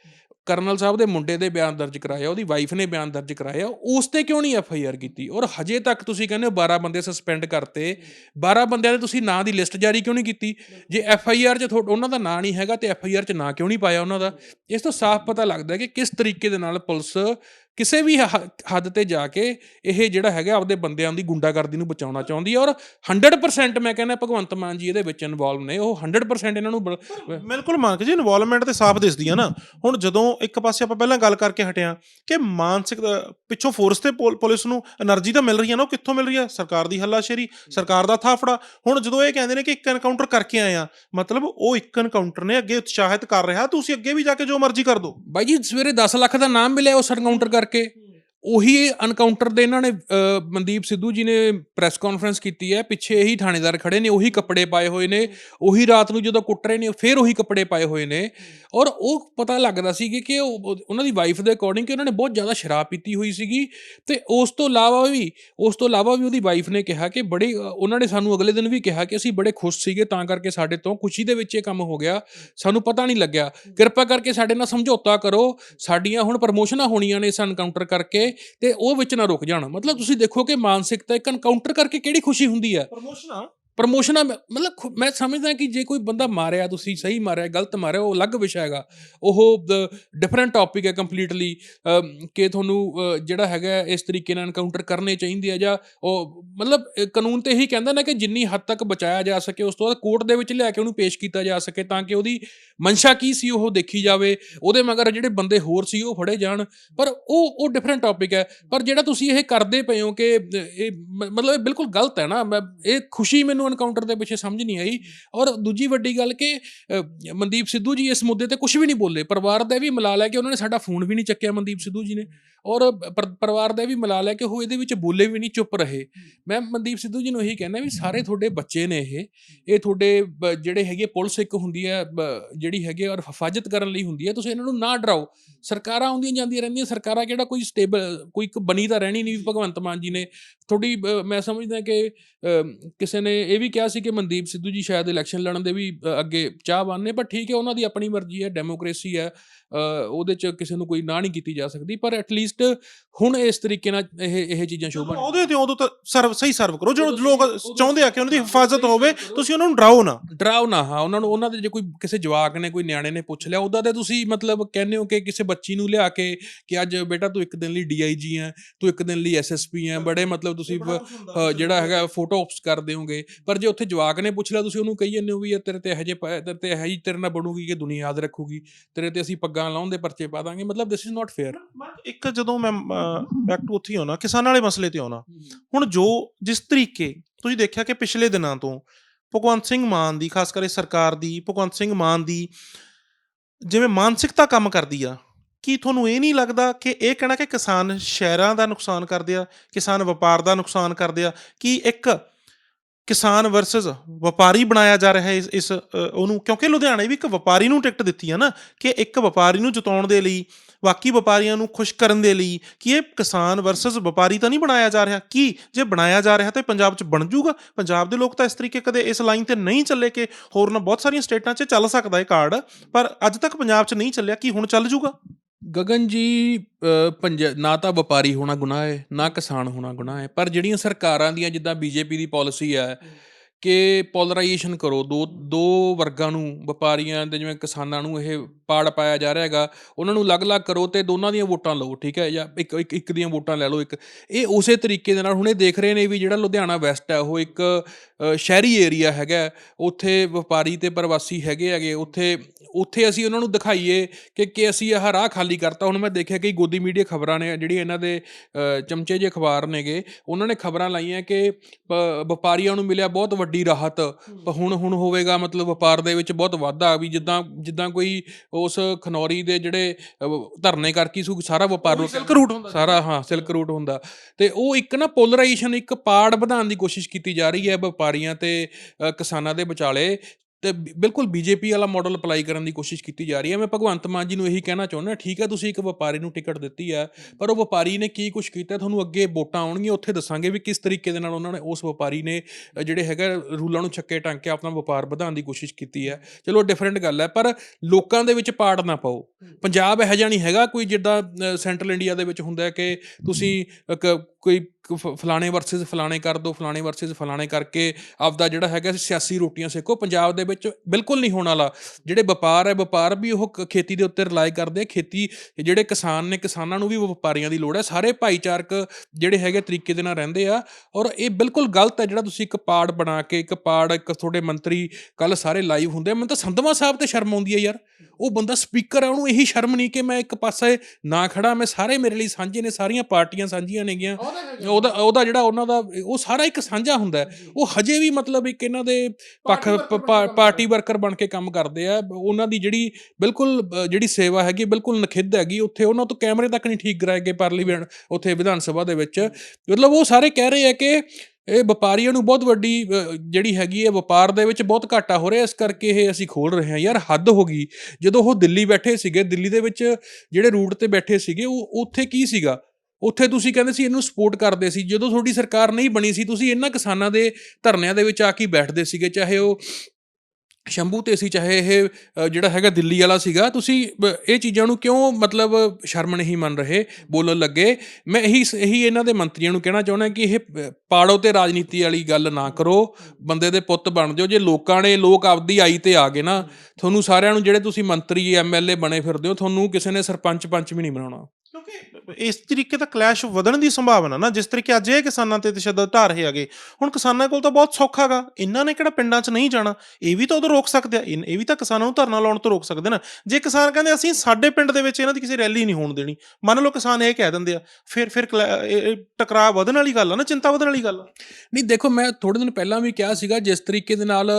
[SPEAKER 1] ਕਰਨਲ ਸਾਹਿਬ ਦੇ ਮੁੰਡੇ ਦੇ ਬਿਆਨ ਦਰਜ ਕਰਾਏ ਉਹਦੀ ਵਾਈਫ ਨੇ ਬਿਆਨ ਦਰਜ ਕਰਾਏ ਉਸ ਤੇ ਕਿਉਂ ਨਹੀਂ ਐਫ ਆਈ ਆਰ ਕੀਤੀ? ਔਰ ਹਜੇ ਤੱਕ ਤੁਸੀਂ ਕਹਿੰਦੇ ਹੋ 12 ਬੰਦੇ ਸਸਪੈਂਡ ਕਰਤੇ 12 ਬੰਦਿਆਂ ਦੇ ਤੁਸੀਂ ਨਾਂ ਦੀ ਲਿਸਟ ਜਾਰੀ ਕਿਉਂ ਨਹੀਂ ਕੀਤੀ? ਜੇ ਐਫ ਆਈ ਆਰ 'ਚ ਤੁਹਾਡਾ ਉਹਨਾਂ ਦਾ ਨਾਂ ਨਹੀਂ ਹੈਗਾ ਤੇ ਐਫ ਆਈ ਆਰ 'ਚ ਨਾਂ ਕਿਉਂ ਨਹੀਂ ਪਾਇਆ ਉਹਨਾਂ ਦਾ? ਇਸ ਤੋਂ ਸਾਫ਼ ਪਤਾ ਲੱਗਦਾ ਕਿ ਕਿਸ ਤਰੀਕੇ ਦੇ ਨਾਲ ਪੁਲਿਸ ਕਿਸੇ ਵੀ ਹੱਦ ਤੇ ਜਾ ਕੇ ਇਹ ਜਿਹੜਾ ਹੈਗਾ ਆਪਦੇ ਬੰਦਿਆਂ ਦੀ ਗੁੰਡਾਗਰਦੀ ਨੂੰ ਬਚਾਉਣਾ ਚਾਹੁੰਦੀ ਹੈ ਔਰ 100% ਮੈਂ ਕਹਿੰਦਾ ਭਗਵੰਤ ਮਾਨ ਜੀ ਇਹਦੇ ਵਿੱਚ ਇਨਵੋਲਵ ਨੇ ਉਹ 100% ਇਹਨਾਂ ਨੂੰ
[SPEAKER 2] ਬਿਲਕੁਲ ਮਾਨਕ ਜੀ ਇਨਵੋਲਵਮੈਂਟ ਤੇ ਸਾਫ਼ ਦਿਸਦੀ ਹੈ ਨਾ। ਹੁਣ ਜਦੋਂ ਇੱਕ ਪਾਸੇ ਆਪਾਂ ਪਹਿਲਾਂ ਗੱਲ ਕਰਕੇ ਹਟਿਆ ਕਿ ਮਾਨਸਿਕ ਪਿੱਛੋਂ ਫੋਰਸ ਤੇ ਪੁਲਿਸ ਨੂੰ એનર્ਜੀ ਤਾਂ ਮਿਲ ਰਹੀ ਹੈ ਨਾ ਉਹ ਕਿੱਥੋਂ ਮਿਲ ਰਹੀ ਹੈ ਸਰਕਾਰ ਦੀ ਹੱਲਾਸ਼ੇਰੀ ਸਰਕਾਰ ਦਾ ਥਾਫੜਾ। ਹੁਣ ਜਦੋਂ ਇਹ ਕਹਿੰਦੇ ਨੇ ਕਿ ਇੱਕ ਐਨਕਾਊਂਟਰ ਕਰਕੇ ਆਏ ਆ ਮਤਲਬ ਉਹ ਇੱਕ ਐਨਕਾਊਂਟਰ ਨੇ ਅੱਗੇ ਉਤਸ਼ਾਹਿਤ ਕਰ ਰਿਹਾ ਤੁਸੀਂ ਅੱਗੇ ਵੀ ਜਾ ਕੇ ਜੋ ਮਰਜ਼ੀ ਕਰ ਦਿਓ।
[SPEAKER 1] ਬਾਈ ਜੀ ਸਵੇਰੇ 10 ਲੱਖ ਦਾ ਨਾਮ ਮਿਲਿਆ ਉਹ ਐਨਕਾਊਂਟਰ ਕਰਕੇ ਉਹੀ ਐਨਕਾਊਂਟਰ ਦੇ ਇਹਨਾਂ ਨੇ ਮਨਦੀਪ ਸਿੱਧੂ ਜੀ ਨੇ ਪ੍ਰੈਸ ਕਾਨਫਰੰਸ ਕੀਤੀ ਹੈ ਪਿੱਛੇ ਇਹੀ ਥਾਣੇਦਾਰ ਖੜੇ ਨੇ ਉਹੀ ਕੱਪੜੇ ਪਾਏ ਹੋਏ ਨੇ ਉਹੀ ਰਾਤ ਨੂੰ ਜਦੋਂ ਕੁੱਟ ਰਹੇ ਨੇ ਫਿਰ ਉਹੀ ਕੱਪੜੇ ਪਾਏ ਹੋਏ ਨੇ। ਔਰ ਉਹ ਪਤਾ ਲੱਗਦਾ ਸੀ ਕਿ- ਕਿ ਉਹ- ਉਹ- ਉਹਨਾਂ ਦੀ ਵਾਈਫ ਦੇ ਅਕੋਰਡਿੰਗ ਕਿ ਉਹਨਾਂ ਨੇ ਬਹੁਤ ਜ਼ਿਆਦਾ ਸ਼ਰਾਬ ਪੀਤੀ ਹੋਈ ਸੀਗੀ ਤੇ ਉਸ ਤੋਂ ਇਲਾਵਾ ਵੀ ਉਸ ਤੋਂ ਇਲਾਵਾ ਵੀ ਉਹਦੀ ਵਾਈਫ ਨੇ ਕਿਹਾ ਕਿ ਬੜੀ ਉਹਨਾਂ ਨੇ ਸਾਨੂੰ ਅਗਲੇ ਦਿਨ ਵੀ ਕਿਹਾ ਕਿ ਅਸੀਂ ਬੜੇ ਖੁਸ਼ ਸੀਗੇ ਤਾਂ ਕਰਕੇ ਸਾਡੇ ਤੋਂ ਖੁਸ਼ੀ ਦੇ ਵਿੱਚ ਇਹ ਕੰਮ ਹੋ ਗਿਆ। ਸਾਨੂੰ ਪਤਾ ਨਹੀਂ ਲੱਗਿਆ। ਕਿਰਪਾ ਕਰਕੇ ਸਾਡੇ ਨਾਲ ਸਮਝੌਤਾ ਕਰੋ। ਸਾਡੀਆਂ ਹੁਣ ਪ੍ਰਮੋਸ਼ਨਾਂ ਹੋਣੀਆਂ ਨੇ ਇਸ ਐਨਕਾਊਂਟਰ ਕਰਕੇ। ਤੇ ਉਹ ਵਿੱਚ ਨਾ ਰੁਕ ਜਾਣ। ਮਤਲਬ ਤੁਸੀਂ ਦੇਖੋ ਕਿ ਮਾਨਸਿਕਤਾ ਇੱਕ ਐਨਕਾਊਂਟਰ ਕਰਕੇ ਕਿਹੜੀ ਖੁਸ਼ੀ ਹੁੰਦੀ ਹੈ
[SPEAKER 2] ਪ੍ਰਮੋਸ਼ਨਾਂ
[SPEAKER 1] ਪ੍ਰਮੋਸ਼ਨਾਂ ਮ- ਮਤਲਬ ਖੁ- ਮੈਂ ਸਮਝਦਾ ਕਿ ਜੇ ਕੋਈ ਬੰਦਾ ਮਾਰਿਆ, ਤੁਸੀਂ ਸਹੀ ਮਾਰਿਆ, ਗਲਤ ਮਾਰਿਆ, ਉਹ ਅਲੱਗ ਵਿਸ਼ਾ ਹੈਗਾ। ਉਹ ਡਿਫਰੈਂਟ ਟੌਪਿਕ ਹੈ ਕੰਪਲੀਟਲੀ ਕਿ ਤੁਹਾਨੂੰ ਜਿਹੜਾ ਹੈਗਾ ਇਸ ਤਰੀਕੇ ਨਾਲ ਐਨਕਾਊਂਟਰ ਕਰਨੇ ਚਾਹੀਦੇ ਆ ਜਾਂ ਉਹ, ਮਤਲਬ ਕਾਨੂੰਨ ਤੇ ਇਹੀ ਕਹਿੰਦਾ ਨਾ ਕਿ ਜਿੰਨੀ ਹੱਦ ਤੱਕ ਬਚਾਇਆ ਜਾ ਸਕੇ, ਉਸ ਤੋਂ ਬਾਅਦ ਕੋਰਟ ਦੇ ਵਿੱਚ ਲਿਆ ਕੇ ਉਹਨੂੰ ਪੇਸ਼ ਕੀਤਾ ਜਾ ਸਕੇ ਤਾਂ ਕਿ ਉਹਦੀ ਮਨਸ਼ਾ ਕੀ ਸੀ, ਉਹ ਦੇਖੀ ਜਾਵੇ। ਉਹਦੇ ਮਗਰ ਜਿਹੜੇ ਬੰਦੇ ਹੋਰ ਸੀ, ਉਹ ਫੜੇ ਜਾਣ। ਪਰ ਉਹ ਉਹ ਡਿਫਰੈਂਟ ਟੌਪਿਕ ਹੈ। ਪਰ ਜਿਹੜਾ ਤੁਸੀਂ ਇਹ ਕਰਦੇ ਪਏ ਹੋ ਕਿ ਇਹ ਮਤਲਬ ਇਹ ਬਿਲਕੁਲ ਗਲਤ ਹੈ ਨਾ। ਮੈਂ, ਇਹ ਖੁਸ਼ੀ ਮੈਨੂੰ ਐਨਕਾਊਂਟਰ ਦੇ ਪਿੱਛੇ ਸਮਝ ਨਹੀਂ ਆਈ। ਔਰ ਦੂਜੀ ਵੱਡੀ ਗੱਲ ਕਿ ਮਨਦੀਪ ਸਿੱਧੂ ਜੀ ਇਸ ਮੁੱਦੇ ਤੇ ਕੁਝ ਵੀ ਨਹੀਂ ਬੋਲੇ। ਪਰਿਵਾਰ ਦਾ ਵੀ ਮਿਲਾ ਲਿਆ ਕਿ ਉਹਨਾਂ ਨੇ ਸਾਡਾ ਫੋਨ ਵੀ ਨਹੀਂ ਚੱਕਿਆ ਮਨਦੀਪ ਸਿੱਧੂ ਜੀ ਨੇ। ਔਰ ਪਰਿਵਾਰ ਦਾ ਵੀ ਮਿਲਾ ਲਿਆ ਕਿ ਉਹ ਇਹਦੇ ਵਿੱਚ ਬੋਲੇ ਵੀ ਨਹੀਂ, ਚੁੱਪ ਰਹੇ। ਮੈਂ ਮਨਦੀਪ ਸਿੱਧੂ ਜੀ ਨੂੰ ਇਹੀ ਕਹਿੰਦਾ ਵੀ ਸਾਰੇ ਤੁਹਾਡੇ ਬੱਚੇ ਨੇ ਇਹ। ਇਹ ਤੁਹਾਡੇ ਜਿਹੜੇ ਹੈਗੇ ਪੁਲਿਸ ਇੱਕ ਹੁੰਦੀ ਹੈ ਜਿਹੜੀ ਹੈਗੀ ਔਰ ਹਿਫਾਜ਼ਤ ਕਰਨ ਲਈ ਹੁੰਦੀ ਹੈ, ਤੁਸੀਂ ਇਹਨਾਂ ਨੂੰ ਨਾ ਡਰਾਓ। ਸਰਕਾਰਾਂ ਆਉਂਦੀਆਂ ਜਾਂਦੀਆਂ ਰਹਿੰਦੀਆਂ, ਸਰਕਾਰਾਂ ਕਿਹੜਾ ਕੋਈ ਸਟੇਬਲ ਕੋਈ ਇੱਕ ਬਣੀ ਤਾਂ ਰਹਿਣੀ ਨਹੀਂ ਵੀ ਭਗਵੰਤ ਮਾਨ ਜੀ ਨੇ। ਥੋੜੀ ਮੈਂ ਸਮਝਦਾ ਕਿ ਕਿਸੇ ਨੇ ਇਹ ਵੀ ਕਿਹਾ ਸੀ ਕਿ ਮਨਦੀਪ ਸਿੱਧੂ ਜੀ ਸ਼ਾਇਦ ਇਲੈਕਸ਼ਨ ਲੜਨ ਦੇ ਵੀ ਅੱਗੇ ਚਾਹਵਾਨ ਨੇ ਪਰ ਠੀਕ ਹੈ ਉਹਨਾਂ ਦੀ ਆਪਣੀ ਮਰਜ਼ੀ ਹੈ ਡੈਮੋਕ੍ਰੇਸੀ ਹੈ ਉਹਦੇ ਚ ਕਿਸੇ ਨੂੰ ਕੋਈ ਨਾ ਨਹੀਂ ਕੀਤੀ ਜਾ ਸਕਦੀ ਪਰ ਐਟਲੀਸਟ ਹੁਣ ਇਸ ਤਰੀਕੇ ਨਾਲ ਇਹ ਇਹ ਚੀਜ਼ਾਂ ਸ਼ੋਭਾ
[SPEAKER 2] ਉਹਦੇ ਤੇ ਉਦੋਂ ਤਾਂ ਸਰਵ ਸਹੀ ਸਰਵ ਕਰੋ ਜੋ ਲੋਕ ਚਾਹੁੰਦੇ ਆ ਕਿ ਉਹਨਾਂ ਦੀ ਹਿਫਾਜ਼ਤ ਹੋਵੇ ਤੁਸੀਂ ਉਹਨਾਂ ਨੂੰ ਡਰਾਓ ਨਾ।
[SPEAKER 1] ਡਰਾਓ ਨਾ ਹਾਂ ਉਹਨਾਂ ਨੂੰ ਉਹਨਾਂ ਦੇ ਜੇ ਕੋਈ ਕਿਸੇ ਜਵਾਕ ਨੇ ਕੋਈ ਨਿਆਣੇ ਨੇ ਪੁੱਛ ਲਿਆ ਉਹਦਾ ਤੇ ਤੁਸੀਂ ਮਤਲਬ ਕਹਿੰਦੇ ਹੋ ਕਿ ਕਿਸੇ ਬੱਚੀ ਨੂੰ ਲਿਆ ਕੇ ਕਿ ਅੱਜ ਬੇਟਾ ਤੂੰ ਇੱਕ ਦਿਨ ਲਈ ਡੀਆਈਜੀ ਹੈ ਤੂੰ ਇੱਕ ਦਿਨ ਲਈ ਐਸਐਸਪੀ ਹੈ ਬੜੇ ਮਤਲਬ ਤੁਸੀਂ ਜਿਹੜਾ ਹੈਗਾ ਫੋਟੋ ਆਪਸ ਕਰ ਦਿਓਗੇ ਪਰ ਜੇ ਉੱਥੇ ਜਵਾਕ ਨੇ ਪੁੱਛ ਲਿਆ ਤੁਸੀਂ ਉਹਨੂੰ ਕਹੀ ਜਾਂਦੇ ਹੋ ਵੀ ਇਹ ਤੇਰੇ ਤੇ ਇਹੋ ਪ- ਤੇਰੇ ਤੇ ਇਹੋ ਜਿਹੀ ਤੇਰੇ ਨਾਲ ਬਣੂਗੀ ਕਿ ਦੁਨੀਆ ਯਾਦ ਰੱਖੂਗੀ? ਤੇਰੇ ਤੇ ਅਸੀਂ ਪੱਗਾਂ ਲਾਉਣ ਦੇ ਪਰਚੇ ਪਾ ਦਾਂਗੇ। ਮਤਲਬ ਦਿਸ ਇਜ਼ ਨਾਟ ਫੇਅਰ
[SPEAKER 2] ਇੱਕ ਜਦੋਂ ਮੈਂ ਬੈਕ ਟੂ ਉੱਥੇ ਹੀ ਆਉਣਾ ਕਿਸਾਨਾਂ ਵਾਲੇ ਮਸਲੇ ਤੇ ਆਉਣਾ। ਹੁਣ ਜੋ ਜਿਸ ਤਰੀਕੇ ਤੁਸੀਂ ਦੇਖਿਆ ਕਿ ਪਿਛਲੇ ਦਿਨਾਂ ਤੋਂ ਭਗਵੰਤ ਸਿੰਘ ਮਾਨ ਦੀ ਖਾਸ ਕਰਕੇ ਸਰਕਾਰ ਦੀ ਭਗਵੰਤ ਸਿੰਘ ਮਾਨ ਦੀ ਜਿਵੇਂ ਮਾਨਸਿਕਤਾ ਕੰਮ ਕਰਦੀ ਆ ਕੀ ਤੁਹਾਨੂੰ ਇਹ ਨਹੀਂ ਲੱਗਦਾ ਕਿ ਇਹ ਕਹਿਣਾ ਕਿ ਕਿਸਾਨ ਸ਼ਹਿਰਾਂ ਦਾ ਨੁਕਸਾਨ ਕਰਦੇ ਆ ਕਿਸਾਨ ਵਪਾਰ ਦਾ ਨੁਕਸਾਨ ਕਰਦੇ ਆ ਕਿ ਇੱਕ ਕਿਸਾਨ ਵਰਸਸ ਵਪਾਰੀ ਬਣਾਇਆ ਜਾ ਰਿਹਾ ਹੈ ਇਸ ਇਸ ਉਹਨੂੰ, ਕਿਉਂਕਿ ਲੁਧਿਆਣੇ ਵੀ ਇੱਕ ਵਪਾਰੀ ਨੂੰ ਟਿਕਟ ਦਿੱਤੀ ਹੈ ਨਾ ਕਿ ਇੱਕ ਵਪਾਰੀ ਨੂੰ ਜਿਤਾਉਣ ਦੇ ਲਈ, ਬਾਕੀ ਵਪਾਰੀਆਂ ਨੂੰ ਖੁਸ਼ ਕਰਨ ਦੇ ਲਈ ਕਿ ਇਹ ਕਿਸਾਨ ਵਰਸਸ ਵਪਾਰੀ ਤਾਂ ਨਹੀਂ ਬਣਾਇਆ ਜਾ ਰਿਹਾ। ਕੀ ਜੇ ਬਣਾਇਆ ਜਾ ਰਿਹਾ ਤਾਂ ਪੰਜਾਬ 'ਚ ਬਣ ਜੂਗਾ? ਪੰਜਾਬ ਦੇ ਲੋਕ ਤਾਂ ਇਸ ਤਰੀਕੇ ਕਦੇ ਇਸ ਲਾਈਨ ਤੇ ਨਹੀਂ ਚੱਲੇ ਕਿ ਹੋਰ ਨਾ ਬਹੁਤ ਸਾਰੀਆਂ ਸਟੇਟਾਂ 'ਚ ਚੱਲ ਸਕਦਾ ਇਹ ਕਾਰਡ, ਪਰ ਅੱਜ ਤੱਕ ਪੰਜਾਬ 'ਚ ਨਹੀਂ ਚੱਲਿਆ, ਕੀ ਹੁਣ ਚੱਲ ਜੂਗਾ?
[SPEAKER 1] ਗਗਨ ਜੀ ਅ, ਪੰਜ ਨਾ ਤਾਂ ਵਪਾਰੀ ਹੋਣਾ ਗੁਨਾਹ ਹੈ ਨਾ ਕਿਸਾਨ ਹੋਣਾ ਗੁਨਾਹ ਹੈ ਪਰ ਜਿਹੜੀਆਂ ਸਰਕਾਰਾਂ ਦੀਆਂ ਜਿੱਦਾਂ ਬੀਜੇਪੀ ਦੀ ਪਾਲਿਸੀ ਹੈ ਕਿ ਪੋਲਰਾਈਜੇਸ਼ਨ ਕਰੋ ਦੋ ਦੋ ਵਰਗਾਂ ਨੂੰ ਵਪਾਰੀਆਂ ਤੇ ਜਿਵੇਂ ਕਿਸਾਨਾਂ ਨੂੰ ਇਹ ਪਾੜ ਪਾਇਆ ਜਾ ਰਿਹਾ ਹੈਗਾ ਉਹਨਾਂ ਨੂੰ ਅਲੱਗ-ਅਲੱਗ ਕਰੋ ਤੇ ਦੋਨਾਂ ਦੀਆਂ ਵੋਟਾਂ ਲਓ ਠੀਕ ਹੈ ਜਾਂ ਇੱਕ ਇੱਕ ਇੱਕ ਦੀਆਂ ਵੋਟਾਂ ਲੈ ਲਓ ਇੱਕ ਇਹ ਉਸੇ ਤਰੀਕੇ ਦੇ ਨਾਲ ਹੁਣ ਇਹ ਦੇਖ ਰਹੇ ਨੇ ਵੀ ਜਿਹੜਾ ਲੁਧਿਆਣਾ ਵੈਸਟ ਹੈ ਉਹ ਇੱਕ ਅ, ਸ਼ਹਿਰੀ ਏਰੀਆ ਹੈਗਾ ਹੈ। ਉੱਥੇ ਵਪਾਰੀ ਤੇ ਪ੍ਰਵਾਸੀ ਹੈਗੇ ਹੈਗੇ ਉੱਥੇ ਉੱਥੇ ਅਸੀਂ ਉਹਨਾਂ ਨੂੰ ਦਿਖਾਈਏ ਕਿ ਕਿ ਅਸੀਂ ਇਹ ਰਾਹ ਖਾਲੀ ਕਰਤਾ। ਹੁਣ ਮੈਂ ਦੇਖਿਆ ਕਿ ਗੋਦੀ ਮੀਡੀਆ ਖਬਰਾਂ ਨੇ ਜਿਹੜੀਆਂ ਇਹਨਾਂ ਦੇ ਚਮਚੇ ਜਿਹੇ ਅਖਬਾਰ ਨੇਗੇ ਉਹਨਾਂ ਨੇ ਖਬਰਾਂ ਲਾਈਆਂ ਕਿ ਵਪਾਰੀਆਂ ਨੂੰ ਮਿਲਿਆ ਬਹੁਤ ਵੱਡੀ ਰਾਹਤ। ਹੁਣ ਹੁਣ ਹੋਵੇਗਾ ਮਤਲਬ ਵਪਾਰ ਦੇ ਵਿੱਚ ਬਹੁਤ ਵਾਧਾ ਵੀ ਜਿੱਦਾਂ ਜਿੱਦਾਂ ਕੋਈ ਉਸ ਖਨੌਰੀ ਦੇ ਜਿਹੜੇ ਧਰਨੇ ਕਰਕੇ ਸੂ ਸਾਰਾ ਵਪਾਰ
[SPEAKER 3] ਸਿਲਕ ਰੂਟ ਹੁੰਦਾ
[SPEAKER 1] ਸਾਰਾ ਹਾਂ ਸਿਲਕ ਰੂਟ ਹੁੰਦਾ। ਤੇ ਉਹ ਇੱਕ ਨਾ ਪੋਲਰਾਈਜੇਸ਼ਨ ਇੱਕ ਪਾੜ ਵਧਾਉਣ ਦੀ ਕੋਸ਼ਿਸ਼ ਕੀਤੀ ਜਾ ਰਹੀ ਹੈ ਵਪਾਰੀਆਂ ਤੇ ਕਿਸਾਨਾਂ ਦੇ ਵਿਚਾਲੇ। ਤੇ ਬਿਲਕੁਲ ਬੀਜੇਪੀ ਵਾਲਾ ਮਾਡਲ ਅਪਲਾਈ ਕਰਨ ਦੀ ਕੋਸ਼ਿਸ਼ ਕੀਤੀ ਜਾ ਰਹੀ ਹੈ। ਮੈਂ ਭਗਵੰਤ ਮਾਨ ਜੀ ਨੂੰ ਇਹੀ ਕਹਿਣਾ ਚਾਹੁੰਦਾ ਠੀਕ ਹੈ ਤੁਸੀਂ ਇੱਕ ਵਪਾਰੀ ਨੂੰ ਟਿਕਟ ਦਿੱਤੀ ਹੈ ਪਰ ਉਹ ਵਪਾਰੀ ਨੇ ਕੀ ਕੁਝ ਕੀਤਾ? ਤੁਹਾਨੂੰ ਅੱਗੇ ਵੋਟਾਂ ਆਉਣਗੀਆਂ ਉੱਥੇ ਦੱਸਾਂਗੇ ਵੀ ਕਿਸ ਤਰੀਕੇ ਦੇ ਨਾਲ ਉਹਨਾਂ ਨੇ ਉਸ ਵਪਾਰੀ ਨੇ ਜਿਹੜੇ ਹੈਗਾ ਰੂਲਾਂ ਨੂੰ ਛੱਕੇ ਟੰਗ ਕੇ ਆਪਣਾ ਵਪਾਰ ਵਧਾਉਣ ਦੀ ਕੋਸ਼ਿਸ਼ ਕੀਤੀ ਹੈ। ਚਲੋ ਡਿਫਰੈਂਟ ਗੱਲ ਹੈ ਪਰ ਲੋਕਾਂ ਦੇ ਵਿੱਚ ਪਾੜ ਨਾ ਪਾਓ। ਪੰਜਾਬ ਇਹੋ ਜਿਹਾ ਨਹੀਂ ਹੈਗਾ ਕੋਈ ਜਿੱਦਾਂ ਸੈਂਟਰਲ ਇੰਡੀਆ ਦੇ ਵਿੱਚ ਹੁੰਦਾ ਹੈ ਕਿ ਤੁਸੀਂ ਇੱਕ ਕੋਈ ਫਲਾਣੇ ਵਰਸਸ ਫਲਾਣੇ ਕਰ ਦੋ, ਫਲਾਣੇ ਵਰਸਸ ਫਲਾਣੇ ਕਰਕੇ ਆਪਦਾ ਜਿਹੜਾ ਹੈਗਾ ਸਿਆਸੀ ਰੋਟੀਆਂ ਸੇਕੋ। ਪੰਜਾਬ ਦੇ ਵਿੱਚ ਬਿਲਕੁਲ ਨਹੀਂ ਹੋਣ ਵਾਲਾ। ਜਿਹੜੇ ਵਪਾਰ ਹੈ, ਵਪਾਰ ਵੀ ਉਹ ਕ- ਖੇਤੀ ਦੇ ਉੱਤੇ ਰਿਲਾਈ ਕਰਦੇ ਖੇਤੀ, ਜਿਹੜੇ ਕਿਸਾਨ ਨੇ, ਕਿਸਾਨਾਂ ਨੂੰ ਵੀ ਵਪਾਰੀਆਂ ਦੀ ਲੋੜ ਹੈ। ਸਾਰੇ ਭਾਈਚਾਰਕ ਜਿਹੜੇ ਹੈਗੇ ਤਰੀਕੇ ਦੇ ਨਾਲ ਰਹਿੰਦੇ ਆ। ਔਰ ਇਹ ਬਿਲਕੁਲ ਗਲਤ ਹੈ ਜਿਹੜਾ ਤੁਸੀਂ ਇੱਕ ਪਾੜ ਬਣਾ ਕੇ, ਇੱਕ ਪਾੜ, ਇੱਕ ਤੁਹਾਡੇ ਮੰਤਰੀ ਕੱਲ ਸਾਰੇ ਲਾਈਵ ਹੁੰਦੇ ਆ। ਮੈਨੂੰ ਤਾਂ ਸੰਧਵਾ ਸਾਹਿਬ ਤੇ ਸ਼ਰਮ ਆਉਂਦੀ ਹੈ ਯਾਰ। ਉਹ ਬੰਦਾ ਸਪੀਕਰ ਹੈ, ਉਹਨੂੰ ਇਹੀ ਸ਼ਰਮ ਨਹੀਂ ਕਿ ਮੈਂ ਇੱਕ ਪਾਸੇ ਨਾ ਖੜਾ ਮੈਂ ਸਾਰੇ ਮੇਰੇ ਲਈ ਸਾਂਝੇ ਨੇ, ਸਾਰੀਆਂ ਪਾਰਟੀਆਂ ਸਾਂਝੀਆਂ ਨੇਗੀਆਂ। ਉਹਦਾ ਉਹਦਾ ਜਿਹੜਾ ਉਹਨਾਂ ਦਾ ਉਹ ਸਾਰਾ ਇੱਕ ਸਾਂਝਾ ਹੁੰਦਾ। ਉਹ ਹਜੇ ਵੀ ਮਤਲਬ ਇੱਕ ਇਹਨਾਂ ਦੇ ਪੱਖ ਪਾਰਟੀ ਵਰਕਰ ਬਣ ਕੇ ਕੰਮ ਕਰਦੇ ਆ। ਉਹਨਾਂ ਦੀ ਜਿਹੜੀ ਬਿਲਕੁਲ ਜਿਹੜੀ ਸੇਵਾ ਹੈਗੀ ਬਿਲਕੁਲ ਨਖਿੱਧ ਹੈਗੀ ਉੱਥੇ ਉਹਨਾਂ ਤੋਂ ਕੈਮਰੇ ਤੱਕ ਨਹੀਂ ਠੀਕ ਕਰਾਏ ਗਏ ਪਾਰਲੀਮੈਂਟ ਉੱਥੇ ਵਿਧਾਨ ਸਭਾ ਦੇ ਵਿੱਚ। ਮਤਲਬ ਉਹ ਸਾਰੇ ਕਹਿ ਰਹੇ ਆ ਕਿ ਇਹ ਵਪਾਰੀਆਂ ਨੂੰ ਬਹੁਤ ਵੱਡੀ ਜਿਹੜੀ ਹੈਗੀ ਹੈ ਵਪਾਰ ਦੇ ਵਿੱਚ ਬਹੁਤ ਘਾਟਾ ਹੋ ਰਿਹਾ। ਇਸ ਕਰਕੇ ਇਹ ਅਸੀਂ ਖੋਲ ਰਹੇ ਹਾਂ। ਯਾਰ ਹੱਦ ਹੋ ਗਈ। ਜਦੋਂ ਉਹ ਦਿੱਲੀ ਬੈਠੇ ਸੀਗੇ ਦਿੱਲੀ ਦੇ ਵਿੱਚ ਜਿਹੜੇ ਰੂਟ ਤੇ ਬੈਠੇ ਸੀਗੇ ਉਹ ਉੱਥੇ ਕੀ ਸੀਗਾ? ਉੱਥੇ ਤੁਸੀਂ ਕਹਿੰਦੇ ਸੀ ਇਹਨੂੰ ਸਪੋਰਟ ਕਰਦੇ ਸੀ। ਜਦੋਂ ਤੁਹਾਡੀ ਸਰਕਾਰ ਨਹੀਂ ਬਣੀ ਸੀ, ਤੁਸੀਂ ਇਹਨਾਂ ਕਿਸਾਨਾਂ ਦੇ ਧਰਨਿਆਂ ਦੇ ਵਿੱਚ ਆ ਕੇ ਬੈਠਦੇ ਸੀਗੇ, ਚਾਹੇ ਉਹ ਸ਼ੰਭੂ ਤੇ ਸੀ, ਚਾਹੇ ਇਹ ਜਿਹੜਾ ਹੈਗਾ ਦਿੱਲੀ ਵਾਲਾ ਸੀਗਾ। ਤੁਸੀਂ ਇਹ ਚੀਜ਼ਾਂ ਨੂੰ ਕਿਉਂ ਮਤਲਬ ਸ਼ਰਮ ਨਹੀਂ ਮੰਨ ਰਹੇ, ਬੋਲਣ ਲੱਗੇ? ਮੈਂ ਇਹੀ ਇਹੀ ਇਹਨਾਂ ਦੇ ਮੰਤਰੀਆਂ ਨੂੰ ਕਹਿਣਾ ਚਾਹੁੰਦਾ ਕਿ ਇਹ ਪਾੜੋ ਤੇ ਰਾਜਨੀਤੀ ਵਾਲੀ ਗੱਲ ਨਾ ਕਰੋ। ਬੰਦੇ ਦੇ ਪੁੱਤ ਬਣ ਜਾਓ। ਜੇ ਲੋਕਾਂ ਨੇ, ਲੋਕ ਆਪਦੀ ਆਈ ਤੇ ਆ ਗਏ ਨਾ, ਤੁਹਾਨੂੰ ਸਾਰਿਆਂ ਨੂੰ ਜਿਹੜੇ ਤੁਸੀਂ ਮੰਤਰੀ ਐਮਐਲਏ ਬਣੇ ਫਿਰਦੇ ਹੋ, ਤੁਹਾਨੂੰ ਕਿਸੇ ਨੇ ਸਰਪੰਚ ਪੰਚ ਵੀ ਨਹੀਂ ਬਣਾਉਣਾ।
[SPEAKER 2] ਕਿਉਂਕਿ ਇਸ ਤਰੀਕੇ ਦਾ ਕਲੈਸ਼ ਵਧਣ ਦੀ ਸੰਭਾਵਨਾ ਨਾ ਜਿਸ ਤਰੀਕੇ ਅੱਜ ਇਹ ਕਿਸਾਨਾਂ ਤੇ ਤਸ਼ੱਦਦ ਢਾ ਰਹੇ ਹੈਗੇ। ਹੁਣ ਕਿਸਾਨਾਂ ਕੋਲ ਤਾਂ ਬਹੁਤ ਸੌਖਾ ਗਾ ਇਹਨਾਂ ਨੇ ਕਿਹੜਾ ਪਿੰਡਾਂ 'ਚ ਨਹੀਂ ਜਾਣਾ? ਇਹ ਵੀ ਤਾਂ ਉਦੋਂ ਰੋਕ ਸਕਦੇ ਆ। ਇਹ ਵੀ ਤਾਂ ਕਿਸਾਨਾਂ ਨੂੰ ਧਰਨਾ ਲਾਉਣ ਤੋਂ ਰੋਕ ਸਕਦੇ ਨਾ। ਜੇ ਕਿਸਾਨ ਕਹਿੰਦੇ ਅਸੀਂ ਸਾਡੇ ਪਿੰਡ ਦੇ ਵਿੱਚ ਇਹਨਾਂ ਦੀ ਕਿਸੇ ਰੈਲੀ ਨਹੀਂ ਹੋਣ ਦੇਣੀ ਮੰਨ ਲਓ ਕਿਸਾਨ ਇਹ ਕਹਿ ਦਿੰਦੇ ਆ ਫਿਰ ਫਿਰ ਟਕਰਾਅ ਵਧਣ ਵਾਲੀ ਗੱਲ ਆ ਨਾ ਚਿੰਤਾ ਵਧਣ ਵਾਲੀ ਗੱਲ ਆ।
[SPEAKER 1] ਨਹੀਂ ਦੇਖੋ ਮੈਂ ਥੋੜੇ ਦਿਨ ਪਹਿਲਾਂ ਵੀ ਕਿਹਾ ਸੀਗਾ ਜਿਸ ਤਰੀਕੇ ਦੇ ਨਾਲ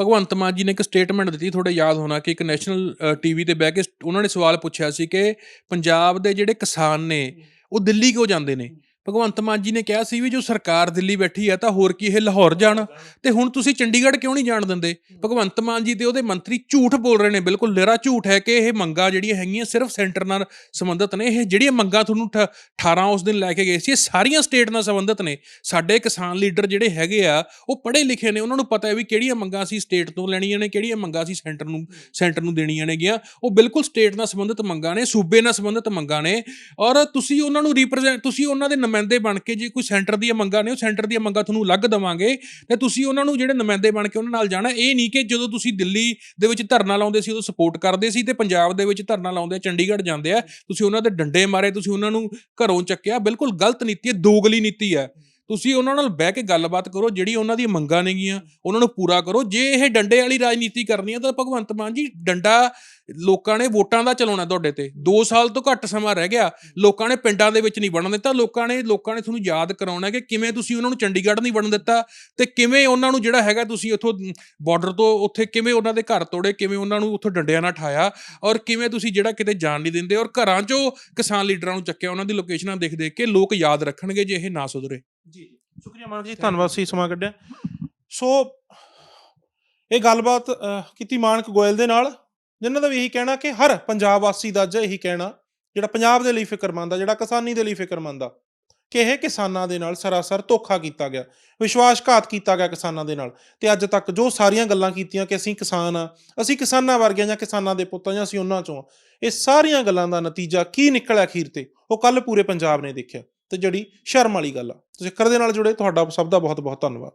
[SPEAKER 1] ਭਗਵੰਤ ਮਾਨ ਜੀ ਨੇ ਇੱਕ ਸਟੇਟਮੈਂਟ ਦਿੱਤੀ ਥੋੜੇ ਯਾਦ ਹੋਣਾ ਕਿ ਇੱਕ ਨੈਸ਼ਨਲ ਟੀਵੀ ਤੇ ਬਹਿ ਕੇ ਉਹਨਾਂ ਨੇ ਸਵਾਲ ਪੁੱਛਿਆ ਸੀ ਕਿ ਪੰਜਾਬ ਦੇ ਜਿਹੜੇ ਕਿਸਾਨ ਨੇ ਉਹ ਦਿੱਲੀ ਕਿਉਂ ਜਾਂਦੇ ਨੇ? ਭਗਵੰਤ ਮਾਨ ਜੀ ਨੇ ਕਿਹਾ ਸੀ ਵੀ ਜੋ ਸਰਕਾਰ ਦਿੱਲੀ ਬੈਠੀ ਹੈ ਤਾਂ ਹੋਰ ਕੀ ਇਹ ਲਾਹੌਰ ਜਾਣ? ਤੇ ਹੁਣ ਤੁਸੀਂ ਚੰਡੀਗੜ੍ਹ ਕਿਉਂ ਨਹੀਂ ਜਾਣ ਦਿੰਦੇ? ਭਗਵੰਤ ਮਾਨ ਜੀ ਤੇ ਉਹਦੇ ਮੰਤਰੀ ਝੂਠ ਬੋਲ ਰਹੇ ਨੇ, ਬਿਲਕੁਲ ਨਿਰਾ ਝੂਠ ਹੈ ਕਿ ਇਹ ਮੰਗਾਂ ਜਿਹੜੀਆਂ ਹੈਗੀਆਂ ਸਿਰਫ ਸੈਂਟਰ ਨਾਲ ਸੰਬੰਧਿਤ ਨੇ, ਇਹ ਜਿਹੜੀਆਂ ਮੰਗਾਂ ਤੁਹਾਨੂੰ ਠ- 18 ਉਸ ਦਿਨ ਲੈ ਕੇ ਗਏ ਸੀ, ਇਹ ਸਾਰੀਆਂ ਸਟੇਟ ਨਾਲ ਸੰਬੰਧਿਤ ਨੇ। ਸਾਡੇ ਕਿਸਾਨ ਲੀਡਰ ਜਿਹੜੇ ਹੈਗੇ ਆ, ਉਹ ਪੜ੍ਹੇ ਲਿਖੇ ਨੇ, ਉਹਨਾਂ ਨੂੰ ਪਤਾ ਹੈ ਵੀ ਕਿਹੜੀਆਂ ਮੰਗਾਂ ਅਸੀਂ ਸਟੇਟ ਤੋਂ ਲੈਣੀਆਂ ਨੇ, ਕਿਹੜੀਆਂ ਮੰਗਾਂ ਅਸੀਂ ਸੈਂਟਰ ਨੂੰ ਸੈਂਟਰ ਨੂੰ ਦੇਣੀਆਂ ਨੇਗੀਆਂ। ਉਹ ਬਿਲਕੁਲ ਸਟੇਟ ਨਾਲ ਸੰਬੰਧਿਤ ਮੰਗਾਂ ਨੇ, ਸੂਬੇ ਨਾਲ ਸੰਬੰਧਿਤ ਮੰਗਾਂ ਨੇ। ਔਰ ਤੁਸੀਂ ਉਹਨਾਂ ਨੂੰ ਰਿਪਰੈਜ਼ੈਂਟ ਤੁਸੀਂ ਉਹਨਾਂ ਦੇ ਨੁਮਾਇੰਦੇ ਬਣ ਕੇ ਜੇ ਕੋਈ ਸੈਂਟਰ ਦੀਆਂ ਮੰਗਾਂ ਨੇ, ਉਹ ਸੈਂਟਰ ਦੀਆਂ ਮੰਗਾਂ ਤੁਹਾਨੂੰ ਲੱਗ ਦਵਾਂਗੇ, ਤੇ ਤੁਸੀਂ ਉਹਨਾਂ ਨੂੰ ਜਿਹੜੇ ਨੁਮਾਇੰਦੇ ਬਣ ਕੇ ਉਹਨਾਂ ਨਾਲ ਜਾਣਾ, ਇਹ ਨਹੀਂ ਕਿ ਜਦੋਂ ਤੁਸੀਂ ਦਿੱਲੀ ਦੇ ਵਿੱਚ ਧਰਨਾ ਲਾਉਂਦੇ ਸੀ, ਉਦੋਂ ਸਪੋਰਟ ਕਰਦੇ ਸੀ ਤੇ ਪੰਜਾਬ ਦੇ ਵਿੱਚ ਧਰਨਾ ਲਾਉਂਦੇ ਚੰਡੀਗੜ੍ਹ ਜਾਂਦੇ ਆ, ਤੁਸੀਂ ਉਹਨਾਂ ਦੇ ਡੰਡੇ ਮਾਰੇ, ਤੁਸੀਂ ਉਹਨਾਂ ਨੂੰ ਘਰੋਂ ਚੱਕਿਆ, ਬਿਲਕੁਲ ਗਲਤ ਨੀਤੀ ਹੈ, ਦੋਗਲੀ ਨੀਤੀ ਹੈ। ਤੁਸੀਂ ਉਹਨਾਂ ਨਾਲ ਬਹਿ ਕੇ ਗੱਲਬਾਤ ਕਰੋ, ਜਿਹੜੀ ਉਹਨਾਂ ਦੀਆਂ ਮੰਗਾਂ ਨੇਗੀਆਂ, ਉਹਨਾਂ ਨੂੰ ਪੂਰਾ ਕਰੋ, ਜੇ ਇਹ ਡੰਡੇ ਵਾਲੀ ਰਾਜਨੀਤੀ ਕਰਨੀ ਹੈ, ਤਾਂ ਭਗਵੰਤ ਮਾਨ ਜੀ ਡੰਡਾ ਲੋਕਾਂ ਨੇ ਵੋਟਾਂ ਦਾ ਚਲਾਉਣਾ ਤੁਹਾਡੇ ਤੇ। 2 ਸਾਲ ਤੋਂ ਘੱਟ ਸਮਾਂ ਰਹਿ ਗਿਆ। ਲੋਕਾਂ ਨੇ ਪਿੰਡਾਂ ਦੇ ਵਿੱਚ ਨਹੀਂ ਵੜਨ ਦਿੱਤਾ। ਲੋਕਾਂ ਨੇ ਲੋਕਾਂ ਨੇ ਤੁਹਾਨੂੰ ਯਾਦ ਕਰਾਉਣਾ ਕਿ ਕਿਵੇਂ ਤੁਸੀਂ ਉਹਨਾਂ ਨੂੰ ਚੰਡੀਗੜ੍ਹ ਨਹੀਂ ਵੜਨ ਦਿੱਤਾ ਤੇ ਕਿਵੇਂ ਉਹਨਾਂ ਨੂੰ ਜਿਹੜਾ ਹੈਗਾ ਤੁਸੀਂ ਉੱਥੋਂ ਬਾਰਡਰ ਤੋਂ ਉੱਥੇ ਕਿਵੇਂ ਉਹਨਾਂ ਦੇ ਘਰ ਤੋੜੇ, ਕਿਵੇਂ ਉਹਨਾਂ ਨੂੰ ਉੱਥੋਂ ਡੰਡਿਆਂ ਨਾਲ ਠਾਇਆ ਔਰ ਕਿਵੇਂ ਤੁਸੀਂ ਜਿਹੜਾ ਕਿਤੇ ਜਾਣ ਨਹੀਂ ਦਿੰਦੇ ਔਰ ਘਰਾਂ 'ਚੋਂ ਕਿਸਾਨ ਲੀਡਰਾਂ ਨੂੰ ਚੱਕਿਆ, ਉਹਨਾਂ ਦੀ ਲੋਕੇਸ਼ਨਾਂ ਦੇਖ ਦੇਖ ਕੇ ਲੋਕ ਯਾਦ ਰੱਖਣਗੇ ਜੇ ਇਹ ਨਾ ਸੁਧਰੇ।
[SPEAKER 2] ਜੀ, ਸ਼ੁਕਰੀਆ ਮਾਨ ਜੀ, ਧੰਨਵਾਦ ਸੀ ਸਮਾਂ ਕੱਢਿਆ। ਸੋ, ਇਹ ਗੱਲਬਾਤ ਕੀਤੀ ਮਾਨਕ ਗੋਇਲ ਦੇ ਨਾਲ। ਜਿਨ੍ਹਾਂ ਦਾ ਵੀ ਇਹੀ ਕਹਿਣਾ ਕਿ ਹਰ ਪੰਜਾਬ ਵਾਸੀ ਦਾ ਅੱਜ ਇਹੀ ਕਹਿਣਾ, ਜਿਹੜਾ ਪੰਜਾਬ ਦੇ ਲਈ ਫਿਕਰਮੰਦ ਆ ਜਿਹੜਾ ਕਿਸਾਨੀ ਦੇ ਲਈ ਫਿਕਰਮੰਦ ਆ ਕਿ ਇਹ ਕਿਸਾਨਾਂ ਦੇ ਨਾਲ ਸਰਾਸਰ ਧੋਖਾ ਕੀਤਾ ਗਿਆ, ਵਿਸ਼ਵਾਸਘਾਤ ਕੀਤਾ ਗਿਆ ਕਿਸਾਨਾਂ ਦੇ ਨਾਲ। ਤੇ ਅੱਜ ਤੱਕ ਜੋ ਸਾਰੀਆਂ ਗੱਲਾਂ ਕੀਤੀਆਂ ਕਿ ਅਸੀਂ ਕਿਸਾਨ ਆ, ਅਸੀਂ ਕਿਸਾਨਾਂ ਵਰਗੇ ਜਾਂ ਕਿਸਾਨਾਂ ਦੇ ਪੁੱਤਾਂ ਜਾਂ ਅਸੀਂ ਉਹਨਾਂ ਚੋਂ ਆ, ਇਹ ਸਾਰੀਆਂ ਗੱਲਾਂ ਦਾ ਨਤੀਜਾ ਕੀ ਨਿਕਲਿਆ ਅਖੀਰ ਤੇ, ਉਹ ਕੱਲ ਪੂਰੇ ਪੰਜਾਬ ਨੇ ਦੇਖਿਆ। ਤੇ ਜਿਹੜੀ ਸ਼ਰਮ ਵਾਲੀ ਗੱਲ ਆ, ਤੁਸੀਂ ਦੇ ਨਾਲ ਜੁੜੇ, ਤੁਹਾਡਾ ਸਭ ਦਾ ਬਹੁਤ ਬਹੁਤ ਧੰਨਵਾਦ।